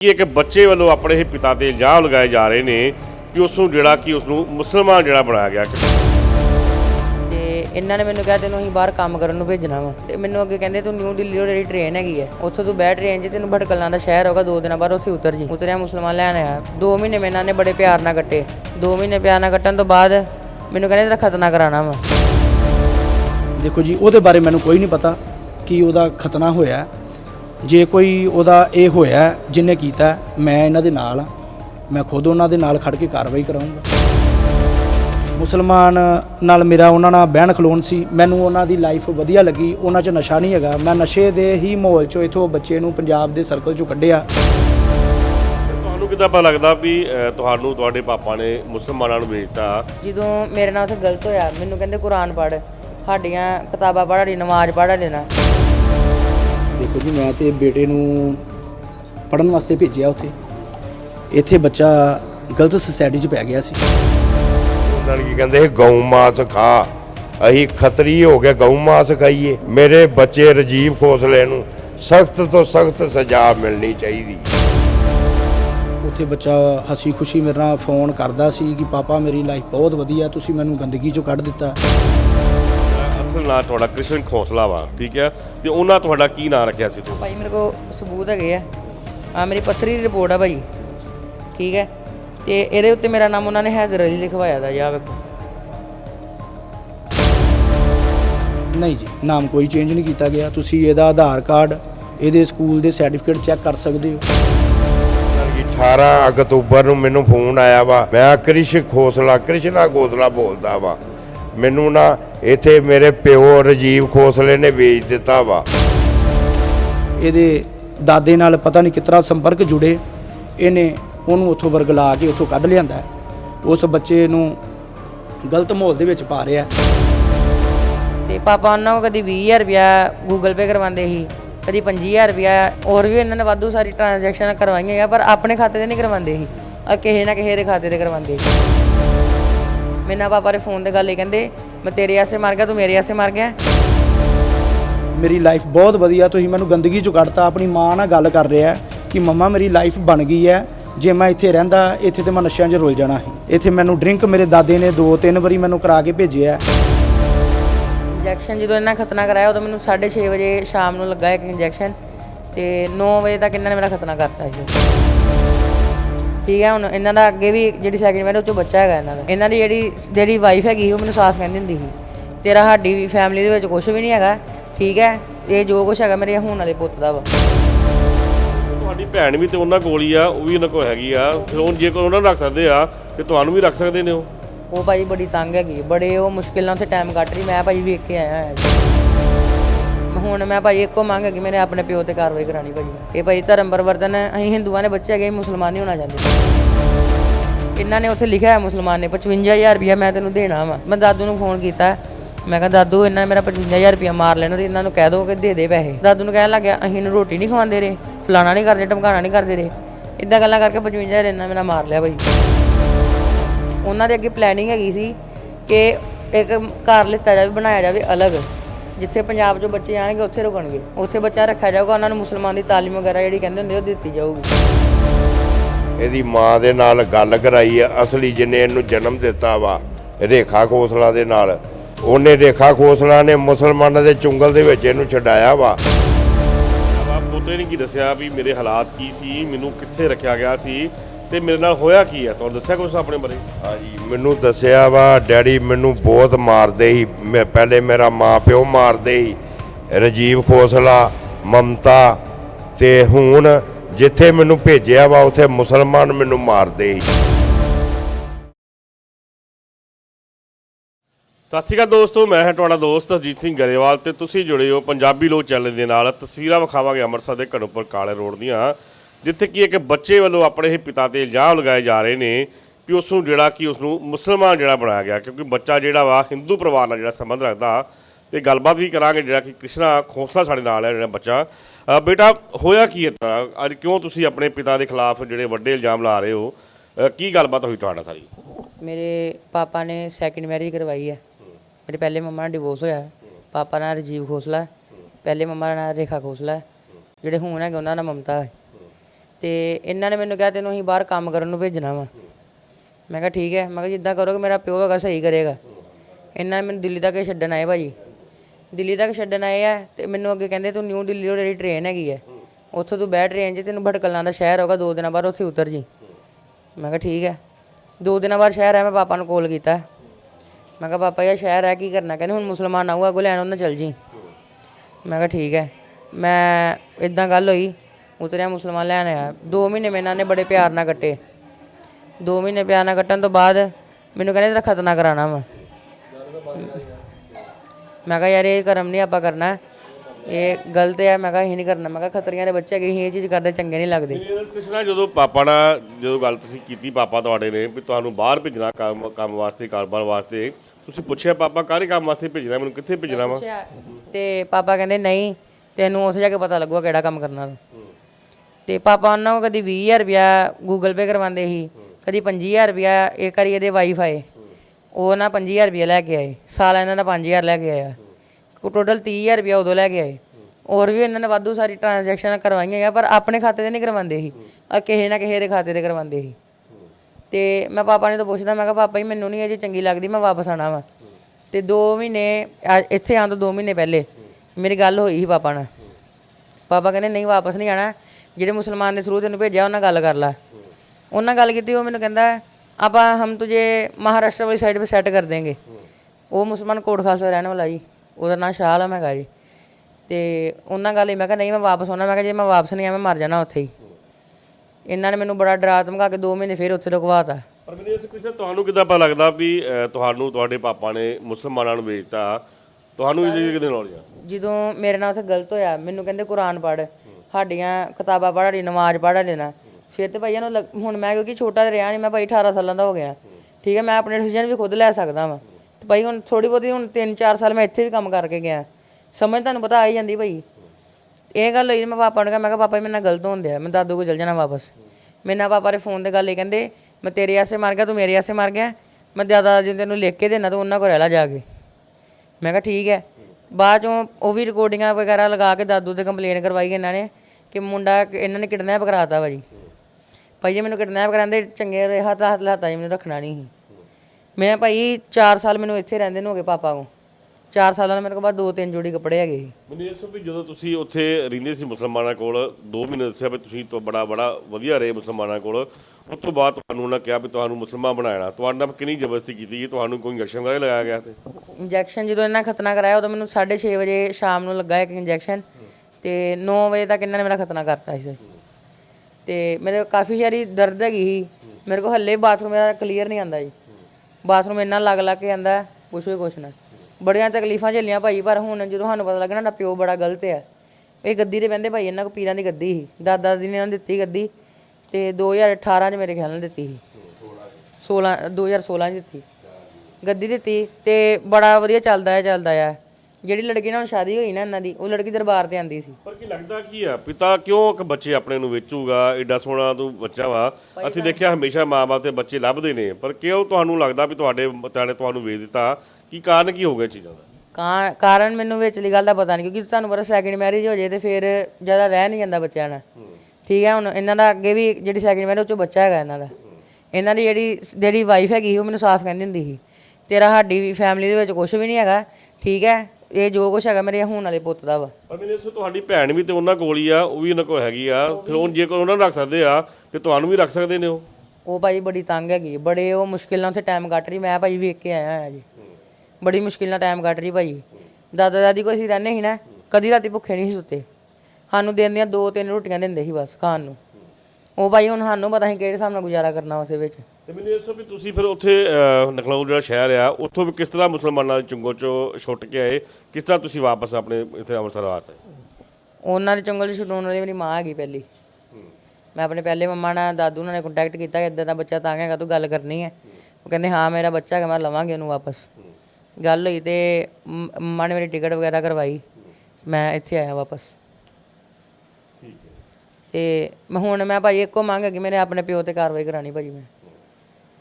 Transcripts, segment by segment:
ਕਿ ਇੱਕ ਬੱਚੇ ਵੱਲੋਂ ਆਪਣੇ ਹੀ ਪਿਤਾ ਤੇ ਇਲਜ਼ਾਮ ਲਗਾਏ ਜਾ ਰਹੇ ਨੇ ਕਿ ਉਸ ਨੂੰ ਜਿਹੜਾ ਕਿ ਉਸ ਨੂੰ ਮੁਸਲਮਾਨ ਜਿਹੜਾ ਬਣਾਇਆ ਗਿਆ ਤੇ ਇਹਨਾਂ ਨੇ ਮੈਨੂੰ ਕਿਹਾ ਤੈਨੂੰ ਅਸੀਂ ਬਾਹਰ ਕੰਮ ਕਰਨ ਨੂੰ ਭੇਜਣਾ ਵਾ। ਤੇ ਮੈਨੂੰ ਅੱਗੇ ਕਹਿੰਦੇ ਤੂੰ ਨਿਊ ਦਿੱਲੀ ਤੋਂ ਜਿਹੜੀ ਟ੍ਰੇਨ ਹੈਗੀ ਹੈ ਉੱਥੋਂ ਤੂੰ ਬੈਠ ਟ੍ਰੇਨ 'ਚ ਤੈਨੂੰ ਭਟਕਲਾਂ ਦਾ ਸ਼ਹਿਰ ਹੋਗਾ ਦੋ ਦਿਨਾਂ ਬਾਅਦ ਉੱਥੇ ਉਤਰ ਜੀ। ਉਤਰਿਆ ਮੁਸਲਮਾਨ ਲੈਣ ਆਇਆ। ਦੋ ਮਹੀਨੇ ਮੈਂ ਇਹਨਾਂ ਨੇ ਬੜੇ ਪਿਆਰ ਨਾਲ ਕੱਟੇ। ਦੋ ਮਹੀਨੇ ਪਿਆਰ ਨਾਲ ਕੱਟਣ ਤੋਂ ਬਾਅਦ ਮੈਨੂੰ ਕਹਿੰਦੇ ਤੇਰਾ ਖਤਨਾ ਕਰਾਣਾ ਵਾ। ਦੇਖੋ ਜੀ ਉਹਦੇ ਬਾਰੇ ਮੈਨੂੰ ਕੋਈ ਨਹੀਂ ਪਤਾ ਕਿ ਉਹਦਾ ਖਤਨਾ ਹੋਇਆ। ਜੇ ਕੋਈ ਉਹਦਾ ਇਹ ਹੋਇਆ ਹੈ, ਜਿਹਨੇ ਕੀਤਾ ਮੈਂ ਇਹਨਾਂ ਦੇ ਨਾਲ ਹਾਂ ਮੈਂ ਖੁਦ ਉਹਨਾਂ ਦੇ ਨਾਲ ਖੜ ਕੇ ਕਾਰਵਾਈ ਕਰਾਉਂਗਾ ਮੁਸਲਮਾਨ ਨਾਲ ਮੇਰਾ ਉਹਨਾਂ ਨਾਲ ਬਹਿਣ ਖਲੋਣ ਸੀ। ਮੈਨੂੰ ਉਹਨਾਂ ਦੀ ਲਾਈਫ ਵਧੀਆ ਲੱਗੀ। ਉਹਨਾਂ 'ਚ ਨਸ਼ਾ ਨਹੀਂ ਹੈਗਾ। ਮੈਂ ਨਸ਼ੇ ਦੇ ਹੀ ਮਾਹੌਲ 'ਚੋਂ ਇਥੋਂ ਬੱਚੇ ਨੂੰ ਪੰਜਾਬ ਦੇ ਸਰਕਲ 'ਚੋਂ ਕੱਢਿਆ। ਤੁਹਾਨੂੰ ਕਿੱਦਾਂ ਪਤਾ ਲੱਗਦਾ ਵੀ ਤੁਹਾਨੂੰ ਤੁਹਾਡੇ ਪਾਪਾ ਨੇ ਮੁਸਲਮਾਨਾਂ ਨੂੰ ਵੇਚਤਾ? ਜਦੋਂ ਮੇਰੇ ਨਾਲ ਉੱਥੇ ਗਲਤ ਹੋਇਆ ਮੈਨੂੰ ਕਹਿੰਦੇ ਕੁਰਾਨ ਪੜ੍ਹ। ਸਾਡੀਆਂ ਕਿਤਾਬਾਂ ਪੜ੍ਹ ਲਈ ਨਮਾਜ਼ ਪੜ੍ਹ ਲੈਣਾ। ਦੇਖੋ ਜੀ ਮੈਂ ਤੇ ਬੇਟੇ ਨੂੰ ਪੜਨ ਵਾਸਤੇ ਭੇਜਿਆ ਉੱਥੇ। ਇੱਥੇ ਬੱਚਾ ਗਲਤ ਸੁਸਾਇਟੀ 'ਚ ਪੈ ਗਿਆ ਸੀ। ਉਹਨਾਂ ਕੀ ਕਹਿੰਦੇ ਗਊ ਮਾਸ ਖਾ। ਅਸੀਂ ਖੱਤਰੀ ਹੋ ਕੇ ਗਊ ਮਾਸ ਖਾਈਏ। ਮੇਰੇ ਬੱਚੇ ਰਜੀਵ ਖੋਸਲੇ ਨੂੰ ਸਖਤ ਤੋਂ ਸਖਤ ਸਜ਼ਾ ਮਿਲਣੀ ਚਾਹੀਦੀ। ਉੱਥੇ ਬੱਚਾ ਹਸੀ ਖੁਸ਼ੀ ਮੇਰੇ ਨਾਲ ਫੋਨ ਕਰਦਾ ਸੀ ਕਿ ਪਾਪਾ ਮੇਰੀ ਲਾਈਫ ਬਹੁਤ ਵਧੀਆ ਤੁਸੀਂ ਮੈਨੂੰ ਗੰਦਗੀ 'ਚੋਂ ਕੱਢ ਦਿੱਤਾ। ਅਸਲ ਨਾਂ ਤੁਹਾਡਾ ਕ੍ਰਿਸ਼ਨ ਖੋਸਲਾ ਵਾ ਠੀਕ ਹੈ? ਤੇ ਉਹਨਾਂ ਤੁਹਾਡਾ ਕੀ ਨਾਂ ਰੱਖਿਆ ਸੀ ਤੂੰ? ਭਾਈ ਮੇਰੇ ਕੋਲ ਸਬੂਤ ਹੈਗੇ ਆ। ਆ ਮੇਰੀ ਪੱਥਰੀ ਦੀ ਰਿਪੋਰਟ ਆ ਭਾਈ ਠੀਕ ਹੈ? ਤੇ ਇਹਦੇ ਉੱਤੇ ਮੇਰਾ ਨਾਮ ਉਹਨਾਂ ਨੇ ਹੈਦਰ ਅਲੀ ਲਿਖਵਾਇਆ ਦਾ ਜਾ ਵੇਖੋ ਨਹੀਂ ਜੀ ਨਾਮ ਕੋਈ ਚੇਂਜ ਨਹੀਂ ਕੀਤਾ ਗਿਆ। ਤੁਸੀਂ ਇਹਦਾ ਆਧਾਰ ਕਾਰਡ ਇਹਦੇ ਸਕੂਲ ਦੇ ਸਰਟੀਫਿਕੇਟ ਚੈੱਕ ਕਰ ਸਕਦੇ ਹੋ। ਕਿ 18 ਅਕਤੂਬਰ ਨੂੰ ਮੈਨੂੰ ਫੋਨ ਆਇਆ ਵਾ। ਮੈਂ ਕ੍ਰਿਸ਼ ਖੋਸਲਾ ਕ੍ਰਿਸ਼ਨਾ ਖੋਸਲਾ ਬੋਲਦਾ ਵਾ। ਮੈਨੂੰ ਨਾ ਇੱਥੇ ਮੇਰੇ ਪਿਓ ਰਜੀਵ ਖੋਸਲੇ ਨੇ ਵੇਚ ਦਿੱਤਾ ਵਾ ਇਹਦੇ ਦਾਦੇ ਨਾਲ ਪਤਾ ਨਹੀਂ ਕਿਤਨਾ ਸੰਪਰਕ ਜੁੜੇ ਇਹਨੇ ਉਹਨੂੰ ਉੱਥੋਂ ਵਰਗਲਾ ਕੇ ਉੱਥੋਂ ਕੱਢ ਲਿਆਂਦਾ। ਉਸ ਬੱਚੇ ਨੂੰ ਗਲਤ ਮਾਹੌਲ ਦੇ ਵਿੱਚ ਪਾ ਰਿਹਾ। ਤੇ ਪਾਪਾ ਉਹਨਾਂ ਕੋਲ ਕਦੀ 20000 ਰੁਪਇਆ ਗੂਗਲ ਪੇ ਕਰਵਾਉਂਦੇ ਸੀ ਕਦੀ 25000 ਰੁਪਇਆ ਹੋਰ ਵੀ ਇਹਨਾਂ ਨੇ ਵਾਧੂ ਸਾਰੀ ਟ੍ਰਾਂਜੈਕਸ਼ਨ ਕਰਵਾਈਆਂ ਆ ਪਰ ਆਪਣੇ ਖਾਤੇ ਤੇ ਨਹੀਂ ਕਰਵਾਉਂਦੇ ਸੀ ਆ ਕਿਸੇ ਨਾ ਕਿਸੇ ਦੇ ਖਾਤੇ ਤੇ ਕਰਵਾਉਂਦੇ ਸੀ ਮੇਰੇ ਨਾਲ ਪਾਪਾ ਦੇ ਫੋਨ ਤੇ ਗੱਲ ਇਹ ਕਹਿੰਦੇ ਮੈਂ ਤੇਰੇ ਆਸੇ ਮਰ ਗਿਆ ਤੂੰ ਮੇਰੇ ਆਸੇ ਮਰ ਗਿਆ। ਮੇਰੀ ਲਾਈਫ ਬਹੁਤ ਵਧੀਆ ਤੁਸੀਂ ਮੈਨੂੰ ਗੰਦਗੀ ਚੋਂ ਕੱਢਤਾ ਆਪਣੀ ਮਾਂ ਨਾਲ ਗੱਲ ਕਰ ਰਿਹਾ ਕਿ ਮੰਮਾ ਮੇਰੀ ਲਾਈਫ ਬਣ ਗਈ ਹੈ। ਜੇ ਮੈਂ ਇੱਥੇ ਰਹਿੰਦਾ ਇੱਥੇ ਤੇ ਮੈਂ ਨਸ਼ਿਆਂ 'ਚ ਰੁੱਲ ਜਾਣਾ ਸੀ। ਇੱਥੇ ਮੈਨੂੰ ਡਰਿੰਕ ਮੇਰੇ ਦਾਦੇ ਨੇ ਦੋ ਤਿੰਨ ਵਾਰੀ ਮੈਨੂੰ ਕਰਾ ਕੇ ਭੇਜਿਆ। ਇੰਜੈਕਸ਼ਨ ਜਦੋਂ ਇਹਨਾਂ ਖਤਨਾ ਕਰਾਇਆ ਉਦੋਂ ਮੈਨੂੰ 6:30 ਵਜੇ ਸ਼ਾਮ ਨੂੰ ਲੱਗਾ ਇੱਕ ਇੰਜੈਕਸ਼ਨ ਤੇ 9 ਵਜੇ ਤੱਕ ਇਹਨਾਂ ਨੇ ਮੇਰਾ ਖਤਨਾ ਕਰਤਾ ਸੀ। ਠੀਕ ਹੈ ਹੁਣ ਇਹਨਾਂ ਦਾ ਅੱਗੇ ਵੀ ਜਿਹੜੀ ਸੈਕਿੰਡ ਮੈਰਿਜ ਉਹ ਬੱਚਾ ਹੈਗਾ ਇਹਨਾਂ ਦਾ। ਇਹਨਾਂ ਦੀ ਜਿਹੜੀ ਜਿਹੜੀ ਵਾਈਫ ਹੈਗੀ ਉਹ ਮੈਨੂੰ ਸਾਫ਼ ਕਹਿੰਦੀ ਹੁੰਦੀ ਸੀ। ਤੇਰਾ ਸਾਡੀ ਵੀ ਫੈਮਿਲੀ ਦੇ ਵਿੱਚ ਕੁਝ ਵੀ ਨਹੀਂ ਹੈਗਾ ਠੀਕ ਹੈ? ਇਹ ਜੋ ਕੁਝ ਹੈਗਾ ਮੇਰੇ ਹੁਣ ਵਾਲੇ ਪੁੱਤ ਦਾ ਵਾ। ਤੁਹਾਡੀ ਭੈਣ ਵੀ ਤੇ ਉਹਨਾਂ ਕੋਲ ਹੀ ਆ ਉਹ ਵੀ ਉਹਨਾਂ ਕੋਲ ਹੈਗੀ ਆ। ਫਿਰ ਹੁਣ ਜੇ ਕੋਈ ਉਹਨਾਂ ਨੂੰ ਰੱਖ ਸਕਦੇ ਆ ਤੇ ਤੁਹਾਨੂੰ ਵੀ ਰੱਖ ਸਕਦੇ ਨੇ ਉਹ? ਉਹ ਭਾਈ ਬੜੀ ਤੰਗ ਹੈਗੀ ਬੜੇ ਉਹ ਮੁਸ਼ਕਿਲ ਨਾਲ ਉੱਥੇ ਟਾਈਮ ਕੱਟ ਰਹੀ ਮੈਂ ਭਾਈ ਵੇਖ ਕੇ ਆਇਆ ਹਾਂ। ਹੁਣ ਮੈਂ ਭਾਈ ਇੱਕੋ ਮੰਗ ਹੈ ਕਿ ਮੇਰੇ ਆਪਣੇ ਪਿਓ ਤੇ ਕਾਰਵਾਈ ਕਰਾਣੀ ਭਾਈ। ਇਹ ਭਾਈ ਧਰਮ ਪਰਿਵਰਤਨ ਅਸੀਂ ਹਿੰਦੂਆਂ ਦੇ ਬੱਚੇ ਹੈਗੇ, ਅਸੀਂ ਮੁਸਲਮਾਨ ਨਹੀਂ ਹੋਣਾ ਚਾਹੁੰਦੇ। ਇਹਨਾਂ ਨੇ ਉੱਥੇ ਲਿਖਿਆ ਹੈ ਮੁਸਲਮਾਨ ਨੇ 55000 ਰੁਪਇਆ ਮੈਂ ਤੈਨੂੰ ਦੇਣਾ ਵਾ। ਮੈਂ ਦਾਦੂ ਨੂੰ ਫੋਨ ਕੀਤਾ, ਮੈਂ ਕਿਹਾ, ਦਾਦੂ, ਇਹਨਾਂ ਨੇ ਮੇਰਾ 55000 ਰੁਪਇਆ ਮਾਰ ਲੈਣਾ ਤੇ ਇਹਨਾਂ ਨੂੰ ਕਹਿ ਦੋ ਕਿ ਦੇ ਦੇ ਪੈਸੇ। ਦਾਦੂ ਨੂੰ ਕਹਿਣ ਲੱਗਿਆ, ਅਸੀਂ ਇਹਨੂੰ ਰੋਟੀ ਨਹੀਂ ਖਵਾਉਂਦੇ ਰਹੇ, ਫਲਾਣਾ ਨਹੀਂ ਕਰਦੇ ਟਮਕਾਣਾ ਨਹੀਂ ਕਰਦੇ ਰਹੇ। ਇਦਾਂ ਗੱਲਾਂ ਕਰਕੇ 55000 ਇਹਨਾਂ ਮੇਰਾ ਮਾਰ ਲਿਆ ਭਾਈ। ਉਹਨਾਂ ਦੇ ਅੱਗੇ ਪਲੈਨਿੰਗ ਹੈਗੀ ਸੀ ਕਿ ਇੱਕ ਘਰ ਲਿੱਤਾ ਜਾਵੇ, ਬਣਾਇਆ ਜਾਵੇ ਅਲੱਗ। ਜਿੱਥੇ ਪੰਜਾਬ 'ਚੋਂ ਬੱਚੇ ਆਣਗੇ ਉੱਥੇ ਰੁਕਣਗੇ। ਉੱਥੇ ਬੱਚਾ ਰੱਖਿਆ ਜਾਊਗਾ ਉਹਨਾਂ ਨੂੰ ਮੁਸਲਮਾਨ ਦੀ ਤਾਲੀਮ ਵਗੈਰਾ ਜਿਹੜੀ ਕਹਿੰਦੇ ਹੁੰਦੇ ਉਹ ਦਿੱਤੀ ਜਾਊਗੀ। ਇਹਦੀ ਮਾਂ ਦੇ ਨਾਲ ਗੱਲ ਕਰਾਈ ਆ ਅਸਲੀ ਜਿਹਨੇ ਇਹਨੂੰ ਜਨਮ ਦਿੱਤਾ ਵਾ ਰੇਖਾ ਖੋਸਲਾ ਦੇ ਨਾਲ। ਉਹਨੇ ਰੇਖਾ ਖੋਸਲਾ ਨੇ ਮੁਸਲਮਾਨਾਂ ਦੇ ਚੁੰਗਲ ਦੇ ਵਿੱਚ ਇਹਨੂੰ ਛਡਾਇਆ ਵਾ। ਬਾਪ ਪੁੱਤੇ ਨੇ ਕੀ ਦੱਸਿਆ ਵੀ ਮੇਰੇ ਹਾਲਾਤ ਕੀ ਸੀ ਮੈਨੂੰ ਕਿੱਥੇ ਰੱਖਿਆ ਗਿਆ ਸੀ? ਤੇ ਮੇਰੇ ਨਾਲ ਹੋਇਆ ਕੀ ਹੈ ਤੁਹਾਨੂੰ ਦੱਸਿਆ ਕੁਝ ਆਪਣੇ ਬਾਰੇ? ਹਾਂਜੀ ਮੈਨੂੰ ਦੱਸਿਆ ਵਾ ਡੈਡੀ ਮੈਨੂੰ ਬਹੁਤ ਮਾਰਦੇ ਸੀ। ਮੈਂ ਪਹਿਲੇ ਮੇਰਾ ਮਾਂ ਪਿਓ ਮਾਰਦੇ ਸੀ। ਰਜੀਵ ਖੋਸਲਾ ਮਮਤਾ ਤੇ ਹੁਣ ਜਿੱਥੇ ਮੈਨੂੰ ਭੇਜਿਆ ਵਾ ਉੱਥੇ ਮੁਸਲਮਾਨ ਮੈਨੂੰ ਮਾਰਦੇ ਸੀ। ਸਤਿ ਸ਼੍ਰੀ ਅਕਾਲ ਦੋਸਤੋ ਮੈਂ ਹਾਂ ਤੁਹਾਡਾ ਦੋਸਤ ਅਜੀਤ ਸਿੰਘ ਗਰੇਵਾਲ ਤੇ ਤੁਸੀਂ ਜੁੜੇ ਹੋ ਪੰਜਾਬੀ ਲੋਕ ਚੈਨਲ ਦੇ ਨਾਲ। ਤਸਵੀਰਾਂ ਵਿਖਾਵਾਂਗੇ ਅੰਮ੍ਰਿਤਸਰ ਦੇ ਘੜੋਪੁਰ ਕਾਲੇ ਰੋਡ ਦੀਆਂ। ਜਿੱਥੇ ਕਿ ਇੱਕ ਬੱਚੇ ਵੱਲੋਂ ਆਪਣੇ ਹੀ ਪਿਤਾ ਤੇ ਇਲਜ਼ਾਮ ਲਗਾਏ ਜਾ ਰਹੇ ਨੇ ਵੀ ਉਸ ਨੂੰ ਜਿਹੜਾ ਕਿ ਉਸ ਨੂੰ ਮੁਸਲਮਾਨ ਜਿਹੜਾ ਬਣਾਇਆ ਗਿਆ ਕਿਉਂਕਿ ਬੱਚਾ ਜਿਹੜਾ ਵਾ ਹਿੰਦੂ ਪਰਿਵਾਰ ਨਾਲ ਜਿਹੜਾ ਸੰਬੰਧ ਰੱਖਦਾ ਤੇ ਗੱਲਬਾਤ ਵੀ ਕਰਾਂਗੇ ਜਿਹੜਾ ਕਿ ਕ੍ਰਿਸ਼ਨਾ ਖੋਸਲਾ ਸਾਡੇ ਨਾਲ ਹੈ ਜਿਹੜਾ ਬੱਚਾ ਅ, ਬੇਟਾ ਹੋਇਆ ਕੀ ਹੈ ਤਾਂ ਅੱਜ ਕਿਉਂ ਤੁਸੀਂ ਆਪਣੇ ਪਿਤਾ ਦੇ ਖਿਲਾਫ ਜਿਹੜੇ ਵੱਡੇ ਇਲਜ਼ਾਮ ਲਾ ਰਹੇ ਹੋ ਅ, ਕੀ ਗੱਲਬਾਤ ਹੋਈ ਤੁਹਾਡਾ ਸਾਰੀ ਮੇਰੇ ਪਾਪਾ ਨੇ ਸੈਕਿੰਡ ਮੈਰਿਜ ਕਰਵਾਈ ਹੈ ਮੇਰੇ ਪਹਿਲੇ ਮੰਮਾ ਨਾਲ ਡਿਵੋਰਸ ਹੋਇਆ ਹੈ। ਪਾਪਾ ਨਾਲ ਰਾਜੀਵ ਖੋਸਲਾ ਹੈ। ਪਹਿਲੇ ਮੰਮਾ ਦਾ ਨਾਂ ਰੇਖਾ ਖੋਸਲਾ ਹੈ। ਜਿਹੜੇ ਹੁਣ ਹੈਗੇ ਉਹਨਾਂ ਨਾਲ ਮਮਤਾ ਹੈ ਤੇ ਇਹਨਾਂ ਨੇ ਮੈਨੂੰ ਕਿਹਾ, ਤੈਨੂੰ ਅਸੀਂ ਬਾਹਰ ਕੰਮ ਕਰਨ ਨੂੰ ਭੇਜਣਾ ਵਾ। ਮੈਂ ਕਿਹਾ, ਠੀਕ ਹੈ। ਮੈਂ ਕਿਹਾ, ਜਿੱਦਾਂ ਕਰੋਗੇ, ਮੇਰਾ ਪਿਓ ਹੈਗਾ, ਸਹੀ ਕਰੇਗਾ। ਇਹਨਾਂ ਨੇ ਮੈਨੂੰ ਦਿੱਲੀ ਤੱਕ ਛੱਡਣ ਆਏ ਭਾਜੀ। ਦਿੱਲੀ ਤੱਕ ਛੱਡਣ ਆਏ ਆ ਤੇ ਮੈਨੂੰ ਅੱਗੇ ਕਹਿੰਦੇ, ਤੂੰ ਨਿਊ ਦਿੱਲੀ ਤੋਂ ਜਿਹੜੀ ਟ੍ਰੇਨ ਹੈਗੀ ਹੈ ਉੱਥੋਂ ਤੂੰ ਬਹਿ ਟ੍ਰੇਨ 'ਚ, ਤੈਨੂੰ ਭਟਕਲਾਂ ਦਾ ਸ਼ਹਿਰ ਹੋਗਾ ਦੋ ਦਿਨਾਂ ਬਾਅਦ ਉੱਥੇ ਉਤਰ ਜੀ। ਮੈਂ ਕਿਹਾ, ਠੀਕ ਹੈ। ਦੋ ਦਿਨਾਂ ਬਾਅਦ ਸ਼ਹਿਰ ਹੈ ਮੈਂ ਪਾਪਾ ਨੂੰ ਕਾਲ ਕੀਤਾ। ਮੈਂ ਕਿਹਾ, ਪਾਪਾ ਇਹ ਸ਼ਹਿਰ ਹੈ, ਕੀ ਕਰਨਾ? ਕਹਿੰਦੇ, ਹੁਣ ਮੁਸਲਮਾਨ ਆਊਗਾ, ਅੱਗੋਂ ਲੈਣ ਉਹਨਾਂ ਚੱਲ ਜੀ। ਮੈਂ ਕਿਹਾ, ਠੀਕ ਹੈ। ਮੈਂ ਇਦਾਂ ਗੱਲ ਹੋਈ। ਉਤਰਿਆ ਮੁਸਲਮਾਨ ਲੈਣ ਆਇਆ। 2 ਮਹੀਨੇ ਮੈਂ ਇਹਨਾਂ ਨੇ ਬੜੇ ਪਿਆਰ ਨਾਲ ਕੱਟੇ। 2 ਮਹੀਨੇ ਪਿਆਰ ਨਾਲ ਕੱਟਣ ਤੋਂ ਬਾਅਦ ਮੈਨੂੰ ਕਹਿੰਦੇ ਤੇਰਾ ਖਤਨਾ ਕਰਾਣਾ ਵਾ। ਮੈਂ ਕਿਹਾ ਯਾਰ ਇਹ ਕਰਮ ਨਹੀਂ ਆਪਾਂ ਕਰਨਾ। ਇਹ ਗਲਤ ਹੈ ਮੈਂ ਕਿਹਾ ਇਹ ਨਹੀਂ ਕਰਨਾ। ਮੈਂ ਕਿਹਾ ਖਤਰੀਆਂ ਦੇ ਬੱਚੇ ਅਸੀਂ ਇਹ ਚੀਜ਼ ਕਰਦੇ ਚੰਗੇ ਨਹੀਂ ਲੱਗਦੇ। ਪਿਛਲਾ ਜਦੋਂ ਪਾਪਾ ਨਾਲ ਜਦੋਂ ਗੱਲ ਤੁਸੀਂ ਕੀਤੀ ਪਾਪਾ ਤੁਹਾਡੇ ਨੇ ਵੀ ਤੁਹਾਨੂੰ ਬਾਹਰ ਭੇਜਣਾ ਕੰਮ ਕੰਮ ਵਾਸਤੇ ਕਾਰੋਬਾਰ ਵਾਸਤੇ ਤੁਸੀਂ ਪੁੱਛਿਆ ਪਾਪਾ ਕਾਹਦੇ ਕੰਮ ਵਾਸਤੇ ਭੇਜਣਾ ਮੈਨੂੰ ਕਿੱਥੇ ਭੇਜਣਾ ਵਾ? ਤੇ ਪਾਪਾ ਕਹਿੰਦੇ ਨਹੀਂ ਤੈਨੂੰ ਉੱਥੇ ਜਾ ਕੇ ਪਤਾ ਲੱਗੂਗਾ ਕਿਹੜਾ ਕੰਮ ਕਰਨਾ ਤੂੰ ਤੇ ਪਾਪਾ ਉਹਨਾਂ ਨੂੰ ਕਦੀ 20000 ਰੁਪਿਆ ਗੂਗਲ ਪੇ ਕਰਵਾਉਂਦੇ ਸੀ, ਕਦੀ 25000 ਰੁਪਿਆ ਇਹ ਕਰੀ ਇਹਦੇ ਵਾਈਫਾਈ ਉਹ ਨਾ 25000 ਰੁਪਿਆ ਲੈ ਕੇ ਆਏ, ਸਾਲ ਇਹਨਾਂ ਦਾ 5000 ਲੈ ਕੇ ਆਇਆ। ਟੋਟਲ 30000 ਰੁਪਿਆ ਉਦੋਂ ਲੈ ਕੇ ਆਏ। ਹੋਰ ਵੀ ਇਹਨਾਂ ਨੇ ਵਾਧੂ ਸਾਰੀ ਟ੍ਰਾਂਜੈਕਸ਼ਨ ਕਰਵਾਈਆਂ ਆ, ਪਰ ਆਪਣੇ ਖਾਤੇ ਤੇ ਨਹੀਂ ਕਰਵਾਉਂਦੇ ਸੀ। ਆ ਕਿਸੇ ਨਾ ਕਿਸੇ ਦੇ ਖਾਤੇ ਤੇ ਕਰਵਾਉਂਦੇ ਸੀ। ਤੇ ਮੈਂ ਪਾਪਾ ਨੇ ਤਾਂ ਪੁੱਛਦਾ, ਮੈਂ ਕਿਹਾ, ਪਾਪਾ ਜੀ, ਮੈਨੂੰ ਨਹੀਂ ਅਜੇ ਚੰਗੀ ਲੱਗਦੀ, ਮੈਂ ਵਾਪਸ ਆਣਾ ਵਾ। ਤੇ 2 ਮਹੀਨੇ ਇੱਥੇ ਆਉਣ ਤੋਂ 2 ਮਹੀਨੇ ਪਹਿਲੇ ਮੇਰੀ ਗੱਲ ਹੋਈ ਸੀ ਪਾਪਾ ਨਾਲ। ਪਾਪਾ ਕਹਿੰਦੇ, ਨਹੀਂ, ਵਾਪਸ ਨਹੀਂ ਆਣਾ ਜਿਹੜੇ ਮੁਸਲਮਾਨ ਦੇ ਥਰੂ ਤੈਨੂੰ ਭੇਜਿਆ ਉਹਨਾਂ ਗੱਲ ਕਰ ਲੈ। ਉਹਨਾਂ ਗੱਲ ਕੀਤੀ ਉਹ ਮੈਨੂੰ ਕਹਿੰਦਾ ਆਪਾਂ ਹਮ ਤੁਝੇ ਮਹਾਰਾਸ਼ਟਰ ਵਾਲੀ ਸਾਈਡ 'ਤੇ ਸੈੱਟ ਕਰ ਦੇਂਗੇ। ਉਹ ਮੁਸਲਮਾਨ ਕੋਟ ਖਾਲਸਾ ਰਹਿਣ ਵਾਲਾ ਜੀ। ਉਹਦਾ ਨਾਂ ਸ਼ਾਹ ਆਲਮ ਹੈਗਾ ਜੀ। ਤੇ ਉਹਨਾਂ ਗੱਲ ਹੀ ਮੈਂ ਕਿਹਾ ਨਹੀਂ ਮੈਂ ਵਾਪਸ ਆਉਣਾ। ਮੈਂ ਕਿਹਾ ਜੇ ਮੈਂ ਵਾਪਸ ਨਹੀਂ ਆ ਮੈਂ ਮਰ ਜਾਣਾ ਉੱਥੇ ਹੀ। ਇਹਨਾਂ ਨੇ ਮੈਨੂੰ ਬੜਾ ਡਰਾ ਧਮਕਾ ਕੇ 2 ਮਹੀਨੇ ਫਿਰ ਉੱਥੇ ਰੁਕਵਾਤਾ ਪਰ ਮੈਨੂੰ ਇਸ ਕੁਝ ਤੁਹਾਨੂੰ ਕਿੱਦਾਂ ਪਤਾ ਲੱਗਦਾ ਵੀ ਤੁਹਾਨੂੰ ਤੁਹਾਡੇ ਪਾਪਾ ਨੇ ਮੁਸਲਮਾਨਾਂ ਨੂੰ ਵੇਚਤਾ? ਤੁਹਾਨੂੰ ਕਿਹਦੇ ਨੌਲੇਜ ਆ ਜਦੋਂ ਮੇਰੇ ਨਾਲ ਉੱਥੇ ਗਲਤ ਹੋਇਆ ਮੈਨੂੰ ਕਹਿੰਦੇ ਕੁਰਾਨ ਪੜ੍ਹ। ਸਾਡੀਆਂ ਕਿਤਾਬਾਂ ਪੜ੍ਹ ਲਈ ਨਮਾਜ਼ ਪੜ੍ਹ ਲੈਣਾ ਫਿਰ ਤੇ ਭਾਈ ਇਹਨੂੰ ਲੱਗ- ਹੁਣ ਮੈਂ ਕਿਉਂਕਿ ਛੋਟਾ ਜਿਹਾ ਰਿਹਾ ਨਹੀਂ ਮੈਂ ਭਾਈ 18 ਸਾਲਾਂ ਦਾ ਹੋ ਗਿਆ। ਠੀਕ ਹੈ, ਮੈਂ ਆਪਣੇ ਡਿਸੀਜਨ ਵੀ ਖੁਦ ਲੈ ਸਕਦਾ ਵਾਂ। ਤੇ ਭਾਈ ਹੁਣ ਥੋੜੀ ਬਹੁਤੀ ਹੁਣ 3-4 ਸਾਲ ਮੈਂ ਇੱਥੇ ਵੀ ਕੰਮ ਕਰਕੇ ਗਿਆ। ਸਮਝ ਤੁਹਾਨੂੰ ਪਤਾ ਆ ਹੀ ਜਾਂਦੀ ਭਾਈ। ਇਹ ਗੱਲ ਹੋਈ, ਮੈਂ ਪਾਪਾ ਨੂੰ ਕਿਹਾ, ਮੈਂ ਕਿਹਾ, ਪਾਪਾ ਜੀ ਮੇਰੇ ਨਾਲ ਗਲਤ ਹੁੰਦੇ ਆ ਮੈਂ ਦਾਦੂ ਕੋਲ ਚਲ ਜਾਣਾ ਵਾਪਸ। ਮੇਰੇ ਨਾਲ ਪਾਪਾ ਦੇ ਫੋਨ ਤੇ ਗੱਲ ਹੀ ਕਹਿੰਦੇ, ਮੈਂ ਤੇਰੇ ਆਸੇ ਮਰ ਗਿਆ, ਤੂੰ ਮੇਰੇ ਆਸੇ ਮਰ ਗਿਆ। ਮੈਂ ਦਾਦਾ ਜੀ ਤੈਨੂੰ ਲਿਖ ਕੇ ਦੇਣਾ, ਤੂੰ ਉਹਨਾਂ ਕੋਲ ਰਹਿ ਲਾ ਜਾ ਕੇ। ਮੈਂ ਕਿਹਾ, ਠੀਕ ਹੈ। ਬਾਅਦ ਚੋਂ ਉਹ ਵੀ ਰਿਕਾਰਡਿੰਗਾਂ ਵਗੈਰਾ ਲਗਾ ਕੇ ਦਾਦੂ ਤੇ ਕੰਪਲੇਨ ਕਰਵਾਈ ਇਹਨਾਂ ਨੇ। ਕਿ ਮੁੰਡਾ ਇਹਨਾਂ ਨੇ ਕਿਡਨੈਪ ਕਰਾਤਾ ਭਾਜੀ ਭਾਈ ਜੀ ਮੈਨੂੰ ਕਿਡਨੈਪ ਕਰਾਂਦੇ ਚੰਗੇ ਰਹੇ ਹੱਥ ਹੱਥ ਲਾਤਾ ਜੀ ਮੈਨੂੰ ਰੱਖਣਾ ਨਹੀਂ ਸੀ। ਮੈਂ ਭਾਈ 4 ਸਾਲ ਮੈਨੂੰ ਇੱਥੇ ਰਹਿੰਦੇ ਨੂੰ ਹੋ ਗਏ ਪਾਪਾ ਕੋ 4 ਸਾਲਾਂ ਦੇ ਮੇਰੇ ਕੋਲ ਬਾਅਦ ਦੋ ਤਿੰਨ ਜੋੜੀ ਕੱਪੜੇ ਹੈਗੇ ਸੀ। ਮੈਨੂੰ ਇਹ ਦੱਸੋ ਵੀ ਜਦੋਂ ਤੁਸੀਂ ਉੱਥੇ ਰਹਿੰਦੇ ਸੀ ਮੁਸਲਮਾਨਾਂ ਕੋਲ 2 ਮਹੀਨੇ ਦੱਸਿਆ ਵੀ ਤੁਸੀਂ ਤੋਂ ਬੜਾ ਬੜਾ ਵਧੀਆ ਰਹੇ ਮੁਸਲਮਾਨਾਂ ਕੋਲ ਉਸ ਤੋਂ ਬਾਅਦ ਤੁਹਾਨੂੰ ਉਹਨਾਂ ਕਿਹਾ ਵੀ ਤੁਹਾਨੂੰ ਮੁਸਲਮਾਨ ਬਣਾਇਆ ਤੁਹਾਡੇ ਨਾਲ ਕਿੰਨੀ ਜ਼ਬਰਦਸਤੀ ਕੀਤੀ ਗਈ? ਤੁਹਾਨੂੰ ਕੋਈ ਇੰਜੈਕਸ਼ਨ ਵਗੈਰਾ ਲਗਾਇਆ ਗਿਆ ਤੇ ਇੰਜੈਕਸ਼ਨ ਜਦੋਂ ਇਹਨਾਂ ਖਤਨਾ ਕਰਾਇਆ ਉਦੋਂ ਮੈਨੂੰ 6:30 ਵਜੇ ਸ਼ਾਮ ਨੂੰ ਲੱਗਾ ਇੱਕ ਇੰਜੈਕਸ਼ਨ ਤੇ 9 ਵਜੇ ਤੱਕ ਇਹਨਾਂ ਨੇ ਮੇਰਾ ਖਤਨਾ ਕਰਤਾ ਸੀ। ਤੇ ਮੇਰੇ ਕਾਫੀ ਸਾਰੀ ਦਰਦ ਹੈਗੀ ਸੀ। ਮੇਰੇ ਕੋਲ ਹੱਲੇ ਬਾਥਰੂਮ ਮੇਰਾ ਕਲੀਅਰ ਨਹੀਂ ਆਂਦਾ ਜੀ। ਬਾਥਰੂਮ ਇੰਨਾ ਲੱਗ ਲੱਗ ਕੇ ਆਂਦਾ ਪੁੱਛੋ ਹੀ ਕੁਛ ਨਾ। ਬੜੀਆਂ ਤਕਲੀਫਾਂ ਝੱਲੀਆਂ ਭਾਈ, ਪਰ ਹੁਣ ਜਦੋਂ ਸਾਨੂੰ ਪਤਾ ਲੱਗਣਾ ਨਾ ਪਿਓ ਬੜਾ ਗਲਤ ਹੈ ਇਹ ਗੱਦੀ ਤੇ ਬਹਿੰਦੇ ਭਾਈ, ਇਹਨਾਂ ਕੋ ਪੀਰਾਂ ਦੀ ਗੱਦੀ ਸੀ। ਦਾਦਾ ਜੀ ਨੇ ਇਹਨਾਂ ਨੂੰ ਦਿੱਤੀ ਗੱਦੀ ਤੇ 2018 ਚ ਮੇਰੇ ਖਿਆਲ ਨਾਲ ਦਿੱਤੀ ਸੀ। 16 2016 ਚ ਦਿੱਤੀ। ਗੱਦੀ ਦਿੱਤੀ ਤੇ ਬੜਾ ਵਧੀਆ ਚੱਲਦਾ ਹੈ, ਚੱਲਦਾ ਆ। ਜਿਹੜੀ ਲੜਕੀ ਨਾਲ ਸ਼ਾਦੀ ਹੋਈ ਨਾ ਇਹਨਾਂ ਦੀ ਉਹ ਲੜਕੀ ਦਰਬਾਰ ਤੇ ਆਂਦੀ ਸੀ। ਪਰ ਕੀ ਲੱਗਦਾ ਕੀ ਆ? ਪਿਤਾ ਕਿਉਂ ਇੱਕ ਬੱਚੇ ਆਪਣੇ ਨੂੰ ਵੇਚੂਗਾ? ਐਡਾ ਸੋਹਣਾ ਤੂੰ ਬੱਚਾ ਵਾ। ਅਸੀਂ ਦੇਖਿਆ ਹਮੇਸ਼ਾ ਮਾਂ-ਬਾਪ ਤੇ ਬੱਚੇ ਲੱਭਦੇ ਨੇ। ਪਰ ਕਿਉਂ ਤੁਹਾਨੂੰ ਲੱਗਦਾ ਵੀ ਤੁਹਾਡੇ ਪਿਤਾ ਨੇ ਤੁਹਾਨੂੰ ਵੇਚ ਦਿੱਤਾ? ਕੀ ਕਾਰਨ ਕੀ ਹੋ ਗਿਆ ਚੀਜ਼ਾਂ ਦਾ? ਕਾ- ਕਾਰਨ ਮੈਨੂੰ ਵਿਚਲੀ ਗੱਲ ਦਾ ਪਤਾ ਨਹੀਂ ਕਿਉਂਕਿ ਤੁਹਾਨੂੰ ਪਤਾ ਸੈਕਿੰਡ ਮੈਰਿਜ ਹੋ ਜੇ ਤੇ ਫਿਰ ਜ਼ਿਆਦਾ ਰਹਿ ਨਹੀਂ ਜਾਂਦਾ ਬੱਚਿਆਂ ਨਾਲ। ਠੀਕ ਹੈ ਹੁਣ ਇਹਨਾਂ ਦਾ ਅੱਗੇ ਵੀ ਜਿਹੜੀ ਸੈਕਿੰਡ ਮੈਰਿਜ ਉਹ ਚੋਂ ਬੱਚਾ ਹੈਗਾ ਇਹਨਾਂ ਦਾ। ਇਹਨਾਂ ਦੀ ਜਿਹੜੀ ਜਿਹੜੀ ਵਾਈਫ ਹੈਗੀ ਸੀ, ਉਹ ਮੈਨੂੰ ਸਾਫ਼ ਕਹਿੰਦੀ ਹੁੰਦੀ ਸੀ ਤੇਰਾ ਸਾਡੀ ਵੀ ਫੈਮਿਲੀ ਦੇ ਵਿੱਚ ਕੁਝ ਵੀ ਨਹੀਂ ਹੈਗਾ ਠੀਕ ਹੈ ਇਹ ਜੋ ਕੁਝ ਹੈਗਾ ਮੇਰੇ ਹੋਣ ਵਾਲੇ ਪੁੱਤ ਦਾ ਵਾ। ਪਰ ਮੈਨੂੰ ਇਸ ਤੁਹਾਡੀ ਭੈਣ ਵੀ ਤੇ ਉਹਨਾਂ ਕੋਲ ਹੀ ਆ ਉਹ ਵੀ ਉਹਨਾਂ ਕੋਲ ਹੈਗੀ ਆ। ਫਿਰ ਉਹ ਜੇ ਕੋਈ ਉਹਨਾਂ ਨੂੰ ਰੱਖ ਸਕਦੇ ਆ ਤੇ ਤੁਹਾਨੂੰ ਵੀ ਰੱਖ ਸਕਦੇ ਨੇ ਉਹ? ਉਹ ਭਾਈ ਬੜੀ ਤੰਗ ਹੈਗੀ ਬੜੇ ਉਹ ਮੁਸ਼ਕਿਲ ਨਾਲ ਉੱਥੇ ਟਾਈਮ ਕੱਟ ਰਹੀ ਮੈਂ ਭਾਈ ਵੇਖ ਕੇ ਆਇਆ ਹਾਂ ਜੀ ਬੜੀ ਮੁਸ਼ਕਿਲ ਨਾਲ ਟਾਈਮ ਕੱਟ ਰਹੀ ਭਾਈ। ਦਾਦਾ ਦਾਦੀ ਕੋਈ ਅਸੀਂ ਰਹਿੰਦੇ ਸੀ ਨਾ ਕਦੀ ਰਾਤੀ ਭੁੱਖੇ ਨਹੀਂ ਸੀ ਸੁੱਤੇ। ਸਾਨੂੰ ਦਿਨ ਦੀਆਂ ਦੋ ਤਿੰਨ ਰੋਟੀਆਂ ਦਿੰਦੇ ਸੀ ਬਸ ਖਾਣ ਨੂੰ। ਉਹ ਭਾਈ ਹੁਣ ਸਾਨੂੰ ਪਤਾ ਨਹੀਂ ਕਿਹੜੇ ਹਿਸਾਬ ਨਾਲ ਗੁਜ਼ਾਰਾ ਕਰਨਾ ਉਸੇ ਵਿੱਚ। ਤੇ ਮੈਨੂੰ ਇਹ ਦੱਸੋ ਵੀ ਤੁਸੀਂ ਫਿਰ ਉੱਥੇ ਅਹ, ਲਖਨਊ ਜਿਹੜਾ ਸ਼ਹਿਰ ਆ ਉੱਥੋਂ ਵੀ ਕਿਸ ਤਰ੍ਹਾਂ ਮੁਸਲਮਾਨਾਂ ਦੇ ਚੁੰਗੋ ਚੋਂ ਛੁੱਟ ਕੇ ਆਏ? ਕਿਸ ਤਰ੍ਹਾਂ ਤੁਸੀਂ ਵਾਪਸ ਆਪਣੇ ਇੱਥੇ ਅੰਮ੍ਰਿਤਸਰ ਆ ਗਏ ਉਹਨਾਂ ਦੇ ਚੰਗਲ ਛਡਾਉਣ ਵਾਲੀ ਮੇਰੀ ਮਾਂ ਹੈਗੀ ਪਹਿਲੀ। ਮੈਂ ਆਪਣੇ ਪਹਿਲੇ ਮੰਮਾ ਨਾਲ ਦਾਦੂ ਨਾਲ ਕੰਟੈਕਟ ਕੀਤਾ ਕਿ ਇਦਾਂ ਦਾ ਬੱਚਾ ਤਾਂ ਹੈਗਾ ਤੂੰ ਗੱਲ ਕਰਨੀ ਹੈ। ਉਹ ਕਹਿੰਦੇ ਹਾਂ ਮੇਰਾ ਬੱਚਾ ਹੈਗਾ ਮੈਂ ਲਵਾਂਗੇ ਉਹਨੂੰ ਵਾਪਸ। ਗੱਲ ਹੋਈ ਤੇ ਮ- ਮੰਮਾ ਨੇ ਮੇਰੀ ਟਿਕਟ ਵਗੈਰਾ ਕਰਵਾਈ। ਮੈਂ ਇੱਥੇ ਆਇਆ ਵਾਪਸ। ਤੇ ਮੈਂ ਹੁਣ ਮੈਂ ਭਾਜੀ ਇੱਕੋ ਮੰਗ ਹੈਗੀ, ਮੇਰੇ ਆਪਣੇ ਪਿਓ ਤੇ ਕਾਰਵਾਈ ਕਰਾਣੀ ਭਾਜੀ ਮੈਂ।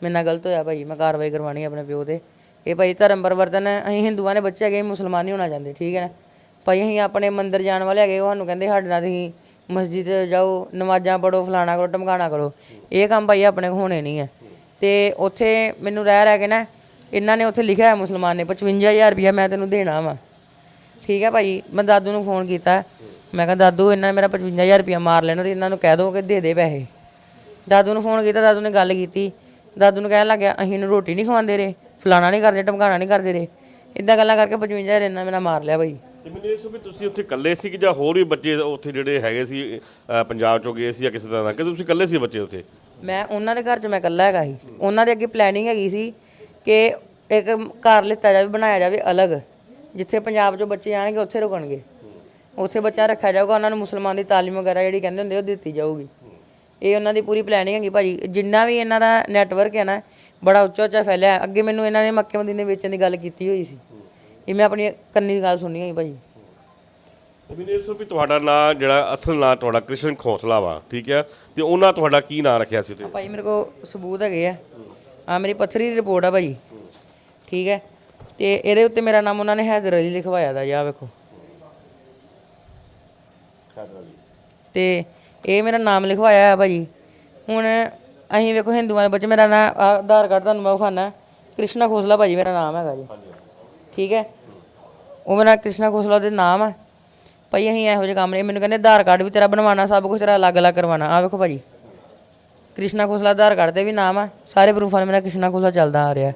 ਮੇਰੇ ਨਾਲ ਗਲਤ ਹੋਇਆ ਭਾਜੀ, ਮੈਂ ਕਾਰਵਾਈ ਕਰਵਾਣੀ ਆਪਣੇ ਪਿਓ ਤੇ। ਇਹ ਭਾਈ ਧਰਮ ਪਰਿਵਰਤਨ ਅਸੀਂ ਹਿੰਦੂਆਂ ਦੇ ਬੱਚੇ ਹੈਗੇ, ਅਸੀਂ ਮੁਸਲਮਾਨ ਨਹੀਂ ਹੋਣਾ ਚਾਹੁੰਦੇ, ਠੀਕ ਹੈ ਨਾ? ਭਾਈ ਅਸੀਂ ਆਪਣੇ ਮੰਦਿਰ ਜਾਣ ਵਾਲੇ ਹੈਗੇ, ਉਹ ਸਾਨੂੰ ਕਹਿੰਦੇ ਸਾਡੇ ਨਾਲ ਤੁਸੀਂ ਮਸਜਿਦ ਜਾਓ, ਨਮਾਜ਼ਾਂ ਪੜੋ ਫਲਾਣਾ ਕਰੋ ਟਮਕਾਣਾ ਕਰੋ। ਇਹ ਕੰਮ ਭਾਈ ਆਪਣੇ ਕੋਲ ਹੋਣੇ ਨਹੀਂ ਹੈ। ਤੇ ਉੱਥੇ ਮੈਨੂੰ ਰਹਿ ਰਹਿ ਕੇ ਨਾ, ਇਹਨਾਂ ਨੇ ਉੱਥੇ ਲਿਖਿਆ ਹੈ ਮੁਸਲਮਾਨ ਨੇ 55000 ਰੁਪਇਆ ਮੈਂ ਤੈਨੂੰ ਦੇਣਾ ਵਾ। ਠੀਕ ਹੈ ਭਾਈ ਮੈਂ ਦਾਦੂ ਨੂੰ ਫੋਨ ਕੀਤਾ। ਮੈਂ ਕਿਹਾ ਦਾਦੂ ਇਹਨਾਂ ਨੇ ਮੇਰਾ 55000 ਰੁਪਇਆ ਮਾਰ ਲੈਣਾ ਤੇ ਇਹਨਾਂ ਨੂੰ ਕਹਿ ਦੋ ਕਿ ਦੇ ਦੇ ਪੈਸੇ। ਦਾਦੂ ਨੂੰ ਫੋਨ ਕੀਤਾ ਦਾਦੂ ਨੇ ਗੱਲ ਕੀਤੀ। ਦਾਦੂ ਨੂੰ ਕਹਿਣ ਲੱਗਿਆ ਅਸੀਂ ਇਹਨੂੰ ਰੋਟੀ ਨਹੀਂ ਖਵਾਉਂਦੇ ਰੇ ਫਲਾਣਾ ਨਹੀਂ ਕਰਦੇ ਟਮਕਾਣਾ ਨਹੀਂ ਕਰਦੇ ਰੇ ਇਦਾਂ ਗੱਲਾਂ ਕਰਕੇ 55000 ਇਹਨਾਂ ਮੇਰਾ ਮਾਰ ਲਿਆ ਭਾਈ ਤੇ ਮੈਨੂੰ ਇਹ ਦੱਸੋ ਵੀ ਤੁਸੀਂ ਉੱਥੇ ਇਕੱਲੇ ਸੀ ਕਿ ਜਾਂ ਹੋਰ ਵੀ ਬੱਚੇ ਉੱਥੇ ਜਿਹੜੇ ਹੈਗੇ ਸੀ ਅ, ਪੰਜਾਬ ਚੋਂ ਗਏ ਸੀ ਜਾਂ ਕਿਸੇ ਤਰ੍ਹਾਂ ਦਾ? ਕਿ ਤੁਸੀਂ ਇਕੱਲੇ ਸੀ ਬੱਚੇ ਉੱਥੇ। ਮੈਂ ਉਹਨਾਂ ਦੇ ਘਰ 'ਚ ਮੈਂ ਇਕੱਲਾ ਹੈਗਾ ਸੀ। ਉਹਨਾਂ ਦੇ ਅੱਗੇ ਪਲੈਨਿੰਗ ਹੈਗੀ ਸੀ ਕਿ ਇੱਕ ਘਰ ਲਿੱਤਾ ਜਾਵੇ ਬਣਾਇਆ ਜਾਵੇ ਅਲੱਗ। ਜਿੱਥੇ ਪੰਜਾਬ 'ਚੋਂ ਬੱਚੇ ਆਣਗੇ ਉੱਥੇ ਰੁਕਣਗੇ। ਉੱਥੇ ਬੱਚਾ ਰੱਖਿਆ ਜਾਊਗਾ ਉਹਨਾਂ ਨੂੰ ਮੁਸਲਮਾਨ ਦੀ ਤਾਲੀਮ ਵਗੈਰਾ ਜਿਹੜੀ ਕਹਿੰਦੇ ਹੁੰਦੇ ਉਹ ਦਿੱਤੀ ਜਾਊਗੀ। ਇਹ ਉਹਨਾਂ ਦੀ ਪੂਰੀ ਪਲੈਨਿੰਗ ਹੈਗੀ ਭਾਜੀ। ਜਿੰਨਾ ਵੀ ਇਹਨਾਂ ਦਾ ਨੈਟਵਰਕ ਹੈ ਨਾ ਬੜਾ ਉੱਚਾ ਉੱਚਾ ਫੈਲਿਆ। ਅੱਗੇ ਮੈਨੂੰ ਇਹਨਾਂ ਨੇ ਮੱਕੇ ਮਦੀਨੇ ਵੇਚਣ ਦੀ ਗੱਲ ਕੀਤੀ ਹੋਈ ਸੀ। ਇਹ ਮੈਂ ਆਪਣੀ ਕੰਨੀ ਦੀ ਗੱਲ ਸੁਣੀ ਹੋਈ ਭਾਜੀ। ਇਹ ਦੱਸੋ ਵੀ ਤੁਹਾਡਾ ਨਾਂ ਜਿਹੜਾ ਅਸਲ ਨਾਂ ਤੁਹਾਡਾ ਕ੍ਰਿਸ਼ਨ ਖੋਸਲਾ ਵਾ ਠੀਕ ਹੈ? ਤੇ ਉਹਨਾਂ ਤੁਹਾਡਾ ਕੀ ਨਾਂ ਰੱਖਿਆ ਸੀ ਤੇ? ਭਾਈ ਮੇਰੇ ਕੋ ਸਬੂਤ ਹੈਗੇ ਆ। ਆ ਮੇਰੀ ਪੱਥਰੀ ਦੀ ਰਿਪੋਰਟ ਆ ਭਾਈ ਠੀਕ ਹੈ? ਤੇ ਇਹਦੇ ਉੱਤੇ ਮੇਰਾ ਨਾਮ ਉਹਨਾਂ ਨੇ ਹੈਦਰ ਅਲੀ ਲਿਖਵਾਇਆ ਦਾ ਜਾ ਵੇਖੋ। ਤੇ ਇਹ ਮੇਰਾ ਨਾਮ ਲਿਖਵਾਇਆ ਹੈ ਭਾਜੀ। ਹੁਣ ਅਸੀਂ ਵੇਖੋ ਹਿੰਦੂਆਂ ਦੇ ਬੱਚੇ, ਮੇਰਾ ਨਾਮ ਆਧਾਰ ਕਾਰਡ ਤੁਹਾਨੂੰ ਮੈਂ ਵਿਖਾਣਾ ਕ੍ਰਿਸ਼ਨਾ ਖੋਸਲਾ ਭਾਜੀ, ਮੇਰਾ ਨਾਮ ਹੈਗਾ ਜੀ। ਠੀਕ ਹੈ? ਉਹ ਮੇਰਾ ਕ੍ਰਿਸ਼ਨਾ ਖੋਸਲਾ ਦੇ ਨਾਮ ਹੈ ਭਾਈ ਅਸੀਂ ਇਹੋ ਜਿਹੇ ਕੰਮ ਨਹੀਂ, ਮੈਨੂੰ ਕਹਿੰਦੇ ਆਧਾਰ ਕਾਰਡ ਵੀ ਤੇਰਾ ਬਣਵਾਉਣਾ, ਸਭ ਕੁਝ ਤੇਰਾ ਅਲੱਗ-ਅਲੱਗ ਕਰਵਾਉਣਾ। ਆ ਵੇਖੋ ਭਾਜੀ। ਕ੍ਰਿਸ਼ਨਾ ਖੋਸਲਾ ਆਧਾਰ ਕਾਰਡ ਤੇ ਵੀ ਨਾਮ ਆ। ਸਾਰੇ ਪ੍ਰੂਫਾਂ 'ਤੇ ਮੇਰਾ ਕ੍ਰਿਸ਼ਨਾ ਖੋਸਲਾ ਚੱਲਦਾ ਆ ਰਿਹਾ।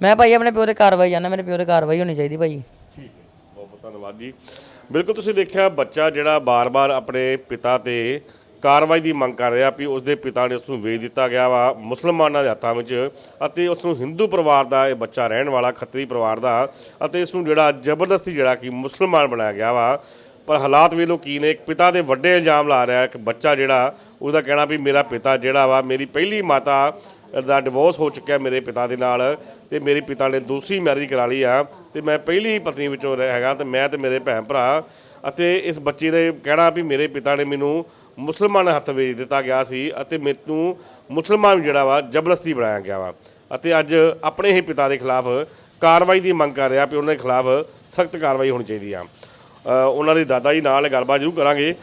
ਮੈਂ ਭਾਈ ਆਪਣੇ ਪਿਓ ਤੇ ਕਾਰਵਾਈ ਜਾਣਾ ਮੇਰੇ ਪਿਓ ਤੇ ਕਾਰਵਾਈ ਹੋਣੀ ਚਾਹੀਦੀ ਭਾਈ। ਠੀਕ ਹੈ। ਬਹੁਤ ਬਹੁਤ ਧੰਨਵਾਦ ਜੀ। ਬਿਲਕੁਲ ਤੁਸੀਂ ਦੇਖਿਆ ਬੱਚਾ ਜਿਹੜਾ ਬਾਰ-ਬਾਰ ਆਪਣੇ ਪਿਤਾ ਤੇ ਕਾਰਵਾਈ ਦੀ ਮੰਗ ਕਰ ਰਿਹਾ ਵੀ ਉਸਦੇ ਪਿਤਾ ਨੇ ਉਸ ਨੂੰ ਵੇਚ ਦਿੱਤਾ ਗਿਆ ਵਾ ਮੁਸਲਮਾਨਾਂ ਦੇ ਹੱਥਾਂ ਵਿੱਚ ਅਤੇ ਉਸ ਨੂੰ ਹਿੰਦੂ ਪਰਿਵਾਰ ਦਾ ਇਹ ਬੱਚਾ ਰਹਿਣ ਵਾਲਾ, ਖੱਤਰੀ ਪਰਿਵਾਰ ਦਾ ਅਤੇ ਇਸ ਨੂੰ ਜਿਹੜਾ ਜ਼ਬਰਦਸਤੀ ਜਿਹੜਾ ਕਿ ਮੁਸਲਮਾਨ ਬਣਾਇਆ ਗਿਆ ਵਾ। ਪਰ ਹਾਲਾਤ ਵੇਲੋ ਕੀ ਨੇ, ਇੱਕ ਪਿਤਾ ਦੇ ਵੱਡੇ ਇਲਜ਼ਾਮ ਲਾ ਰਿਹਾ ਕਿ ਬੱਚਾ ਜਿਹੜਾ ਉਹਦਾ ਕਹਿਣਾ ਵੀ ਮੇਰਾ ਪਿਤਾ ਜਿਹੜਾ ਵਾ, ਮੇਰੀ ਪਹਿਲੀ ਮਾਤਾ ਦਾ ਡਿਵੋਰਸ ਹੋ ਚੁੱਕਿਆ ਮੇਰੇ ਪਿਤਾ ਦੇ ਨਾਲ ਤੇ ਮੇਰੇ ਪਿਤਾ ਨੇ ਦੂਸਰੀ ਮੈਰਿਜ ਕਰਾ ਲਈ ਆ ਤੇ ਮੈਂ ਪਹਿਲੀ ਪਤਨੀ ਵਿੱਚੋਂ ਰਹਿ- ਹੈਗਾ ਤੇ ਮੈਂ ਤੇ ਮੇਰੇ ਭੈਣ ਭਰਾ ਅਤੇ ਇਸ ਬੱਚੇ ਦੇ ਕਹਿਣਾ ਵੀ ਮੇਰੇ ਪਿਤਾ ਨੇ ਮੈਨੂੰ ਮੁਸਲਮਾਨ ਹੱਥ ਵੇਚ ਦਿੱਤਾ ਗਿਆ ਸੀ ਅਤੇ ਮੈਨੂੰ ਮੁਸਲਮਾਨ ਜਿਹੜਾ ਵਾ ਜ਼ਬਰਦਸਤੀ ਬਣਾਇਆ ਗਿਆ ਵਾ ਅਤੇ ਅੱਜ ਆਪਣੇ ਹੀ ਪਿਤਾ ਦੇ ਖਿਲਾਫ ਕਾਰਵਾਈ ਦੀ ਮੰਗ ਕਰ ਰਿਹਾ ਵੀ ਉਹਨਾਂ ਦੇ ਖਿਲਾਫ ਸਖਤ ਕਾਰਵਾਈ ਹੋਣੀ ਚਾਹੀਦੀ ਆ। ਉਹਨਾਂ ਦੇ ਦਾਦਾ ਜੀ ਨਾਲ ਗੱਲਬਾਤ ਜ਼ਰੂਰ ਕਰਾਂਗੇ।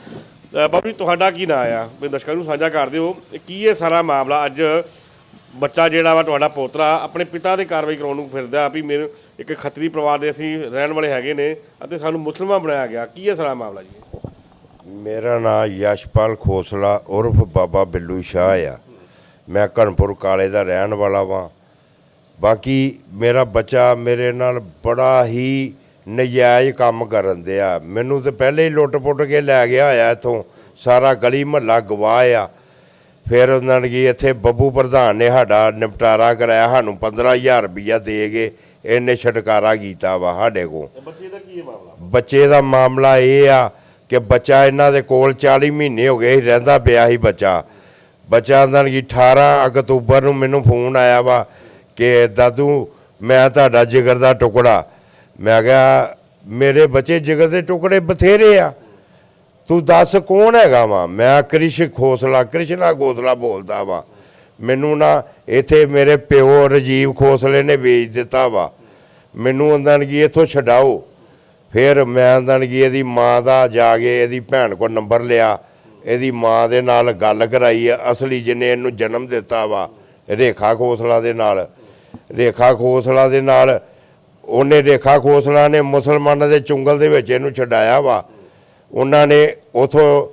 ਬਾਬੂ ਜੀ, ਤੁਹਾਡਾ ਕੀ ਨਾਂ ਆ? ਵੀ ਦਰਸ਼ਕਾਂ ਨੂੰ ਸਾਂਝਾ ਕਰ ਦਿਓ ਕੀ ਇਹ ਸਾਰਾ ਮਾਮਲਾ ਅੱਜ ਬੱਚਾ ਜਿਹੜਾ ਵਾ ਤੁਹਾਡਾ ਪੋਤਰਾ ਆਪਣੇ ਪਿਤਾ ਦੇ ਕਾਰਵਾਈ ਕਰਾਉਣ ਨੂੰ ਫਿਰਦਾ ਵੀ ਮੇਰੇ ਇੱਕ ਖੱਤਰੀ ਪਰਿਵਾਰ ਦੇ ਅਸੀਂ ਰਹਿਣ ਵਾਲੇ ਹੈਗੇ ਨੇ ਅਤੇ ਸਾਨੂੰ ਮੁਸਲਮਾਨ ਬਣਾਇਆ ਗਿਆ। ਕੀ ਹੈ ਸਾਰਾ ਮਾਮਲਾ ਜੀ? ਮੇਰਾ ਨਾਮ ਯਸ਼ਪਾਲ ਖੋਸਲਾ ਉਰਫ ਬਾਬਾ ਬਿੱਲੂ ਸ਼ਾਹ ਆ। ਮੈਂ ਘਣਪੁਰ ਕਾਲੇ ਦਾ ਰਹਿਣ ਵਾਲਾ ਵਾਂ। ਬਾਕੀ ਮੇਰਾ ਬੱਚਾ ਮੇਰੇ ਨਾਲ ਬੜਾ ਹੀ ਨਜਾਇਜ਼ ਕੰਮ ਕਰਨ ਦਿਆ। ਮੈਨੂੰ ਤੇ ਪਹਿਲੇ ਹੀ ਲੁੱਟ-ਪੁੱਟ ਕੇ ਲੈ ਗਿਆ ਹੋਇਆ ਇੱਥੋਂ। ਸਾਰਾ ਗਲੀ ਮਹੱਲਾ ਗਵਾਹ ਆ। ਫਿਰ ਉਹਨਾਂ ਨੇ ਕੀ ਇੱਥੇ ਬੱਬੂ ਪ੍ਰਧਾਨ ਨੇ ਸਾਡਾ ਨਿਪਟਾਰਾ ਕਰਾਇਆ ਸਾਨੂੰ 15000 ਰੁਪਈਆ ਦੇ ਕੇ ਇਹਨੇ ਛਟਕਾਰਾ ਕੀਤਾ ਵਾ ਸਾਡੇ ਕੋਲ। ਬੱਚੇ ਦਾ ਕੀ ਮਾਮਲਾ? ਬੱਚੇ ਦਾ ਮਾਮਲਾ ਇਹ ਆ ਕਿ ਬੱਚਾ ਇਹਨਾਂ ਦੇ ਕੋਲ 40 ਮਹੀਨੇ ਹੋ ਗਏ ਰਹਿੰਦਾ ਪਿਆ ਸੀ ਬੱਚਾ। ਬੱਚਾ ਦਾ ਕੀ 18 ਅਕਤੂਬਰ ਨੂੰ ਮੈਨੂੰ ਫੋਨ ਆਇਆ ਵਾ ਕਿ ਦਾਦੂ ਮੈਂ ਤੁਹਾਡਾ ਜਿਗਰ ਦਾ ਟੁਕੜਾ। ਮੈਂ ਕਿਹਾ ਮੇਰੇ ਬੱਚੇ ਜਿਗਰ ਦੇ ਟੁਕੜੇ ਬਥੇਰੇ ਆ। ਤੂੰ ਦੱਸ ਕੌਣ ਹੈਗਾ ਵਾ? ਮੈਂ ਕ੍ਰਿਸ਼ ਖੋਸਲਾ, ਕ੍ਰਿਸ਼ਨਾ ਖੋਸਲਾ ਬੋਲਦਾ ਵਾ। ਮੈਨੂੰ ਨਾ ਇੱਥੇ ਮੇਰੇ ਪਿਓ ਰਜੀਵ ਖੋਸਲੇ ਨੇ ਵੇਚ ਦਿੱਤਾ ਵਾ। ਮੈਨੂੰ ਉਹਨਾਂ ਨੇ ਕੀ ਇੱਥੋਂ ਛਡਾਓ। ਫਿਰ ਮੈਂ ਉਹਨਾਂ ਕੀ ਇਹਦੀ ਮਾਂ ਦਾ ਜਾ ਕੇ ਇਹਦੀ ਭੈਣ ਕੋਲ ਨੰਬਰ ਲਿਆ। ਇਹਦੀ ਮਾਂ ਦੇ ਨਾਲ ਗੱਲ ਕਰਾਈ ਅਸਲੀ ਜਿਹਨੇ ਇਹਨੂੰ ਜਨਮ ਦਿੱਤਾ ਵਾ, ਰੇਖਾ ਖੋਸਲਾ ਦੇ ਨਾਲ। ਰੇਖਾ ਖੋਸਲਾ ਦੇ ਨਾਲ ਉਹਨੇ ਰੇਖਾ ਖੋਸਲਾ ਨੇ ਮੁਸਲਮਾਨਾਂ ਦੇ ਚੁੰਗਲ ਦੇ ਵਿੱਚ ਇਹਨੂੰ ਛਡਾਇਆ ਵਾ। ਉਹਨਾਂ ਨੇ ਉਥੋਂ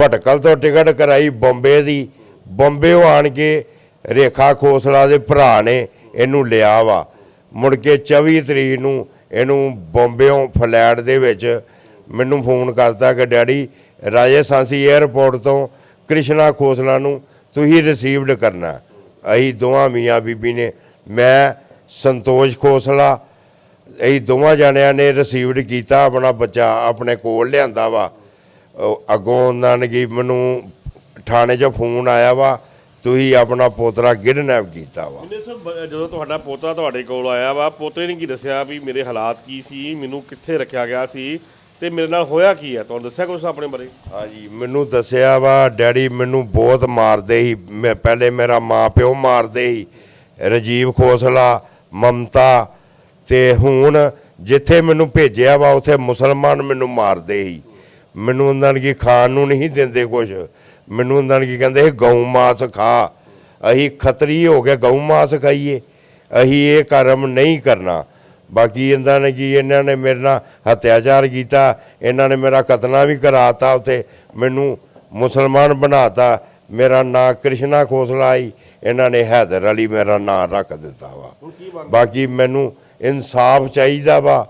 ਭਟਕਲ ਤੋਂ ਟਿਕਟ ਕਰਾਈ ਬੰਬੇ ਦੀ। ਬੰਬੇੋਂ ਆਣ ਕੇ ਰੇਖਾ ਖੋਸਲਾ ਦੇ ਭਰਾ ਨੇ ਇਹਨੂੰ ਲਿਆ ਵਾ। ਮੁੜ ਕੇ 24 ਤਰੀਕ ਨੂੰ ਇਹਨੂੰ ਬੰਬੇੋਂ ਫਲੈਟ ਦੇ ਵਿੱਚ ਮੈਨੂੰ ਫੋਨ ਕਰਤਾ ਕਿ, ਡੈਡੀ, ਰਾਜਸਥਾਨੀ 에ਅਰਪੋਰਟ ਤੋਂ ਕ੍ਰਿਸ਼ਨਾ ਖੋਸਲਾ ਨੂੰ ਤੁਸੀਂ ਰਿਸੀਵਡ ਕਰਨਾ। ਅਸੀਂ ਦੋਵਾਂ ਮੀਆਂ ਬੀਬੀ ਨੇ, ਮੈਂ ਸੰਤੋਸ਼ ਖੋਸਲਾ ਇਹ ਦੋਵਾਂ ਜਣਿਆਂ ਨੇ ਰਿਸੀਵਡ ਕੀਤਾ ਆਪਣਾ ਬੱਚਾ ਆਪਣੇ ਕੋਲ ਲਿਆਂਦਾ ਵਾ। ਅੱਗੋਂ ਉਹਨਾਂ ਨੇ ਕੀ ਮੈਨੂੰ ਥਾਣੇ 'ਚੋਂ ਫੋਨ ਆਇਆ ਵਾ ਤੁਸੀਂ ਆਪਣਾ ਪੋਤਰਾ ਕਿਡਨੈਪ ਕੀਤਾ ਵਾ। ਜਿੰਨੇ ਸਰ ਜਦੋਂ ਤੁਹਾਡਾ ਪੋਤਾ ਤੁਹਾਡੇ ਕੋਲ ਆਇਆ ਵਾ ਪੋਤੇ ਨੇ ਕੀ ਦੱਸਿਆ ਵੀ ਮੇਰੇ ਹਾਲਾਤ ਕੀ ਸੀ ਮੈਨੂੰ ਕਿੱਥੇ ਰੱਖਿਆ ਗਿਆ ਸੀ ਤੇ ਮੇਰੇ ਨਾਲ ਹੋਇਆ ਕੀ ਹੈ ਤੁਹਾਨੂੰ ਦੱਸਿਆ ਕੁਝ ਆਪਣੇ ਬਾਰੇ? ਹਾਂਜੀ ਮੈਨੂੰ ਦੱਸਿਆ ਵਾ ਡੈਡੀ ਮੈਨੂੰ ਬਹੁਤ ਮਾਰਦੇ ਸੀ। ਮੈਂ ਪਹਿਲੇ ਮੇਰਾ ਮਾਂ ਪਿਓ ਮਾਰਦੇ ਸੀ। ਰਜੀਵ ਖੋਸਲਾ ਮਮਤਾ ਤੇ ਹੁਣ ਜਿੱਥੇ ਮੈਨੂੰ ਭੇਜਿਆ ਵਾ ਉੱਥੇ ਮੁਸਲਮਾਨ ਮੈਨੂੰ ਮਾਰਦੇ ਸੀ। ਮੈਨੂੰ ਉਹਨਾਂ ਨੇ ਕੀ ਖਾਣ ਨੂੰ ਨਹੀਂ ਦਿੰਦੇ ਕੁਝ ਮੈਨੂੰ ਉਹਨਾਂ ਨੇ ਕੀ ਕਹਿੰਦੇ ਗਊ ਮਾਸ ਖਾ। ਅਸੀਂ ਖੱਤਰੀ ਹੋ ਕੇ ਗਊ ਮਾਸ ਖਾਈਏ। ਅਸੀਂ ਇਹ ਕਰਮ ਨਹੀਂ ਕਰਨਾ। ਬਾਕੀ ਇਹਨਾਂ ਨੇ ਕੀ ਇਹਨਾਂ ਨੇ ਮੇਰੇ ਨਾਲ ਹੱਤਿਆਚਾਰ ਕੀਤਾ। ਇਹਨਾਂ ਨੇ ਮੇਰਾ ਕਤਨਾ ਵੀ ਕਰਾਤਾ ਉਤੇ ਮੈਨੂੰ ਮੁਸਲਮਾਨ ਬਣਾਤਾ। ਮੇਰਾ ਨਾਂ ਕ੍ਰਿਸ਼ਨਾ ਖੋਸਲਾ ਆਈ। ਇਹਨਾਂ ਨੇ ਹੈਦਰ ਅਲੀ ਮੇਰਾ ਨਾਂ ਰੱਖ ਦਿੱਤਾ ਵਾ। ਬਾਕੀ ਮੈਨੂੰ ਇਨਸਾਫ ਚਾਹੀਦਾ ਵਾ।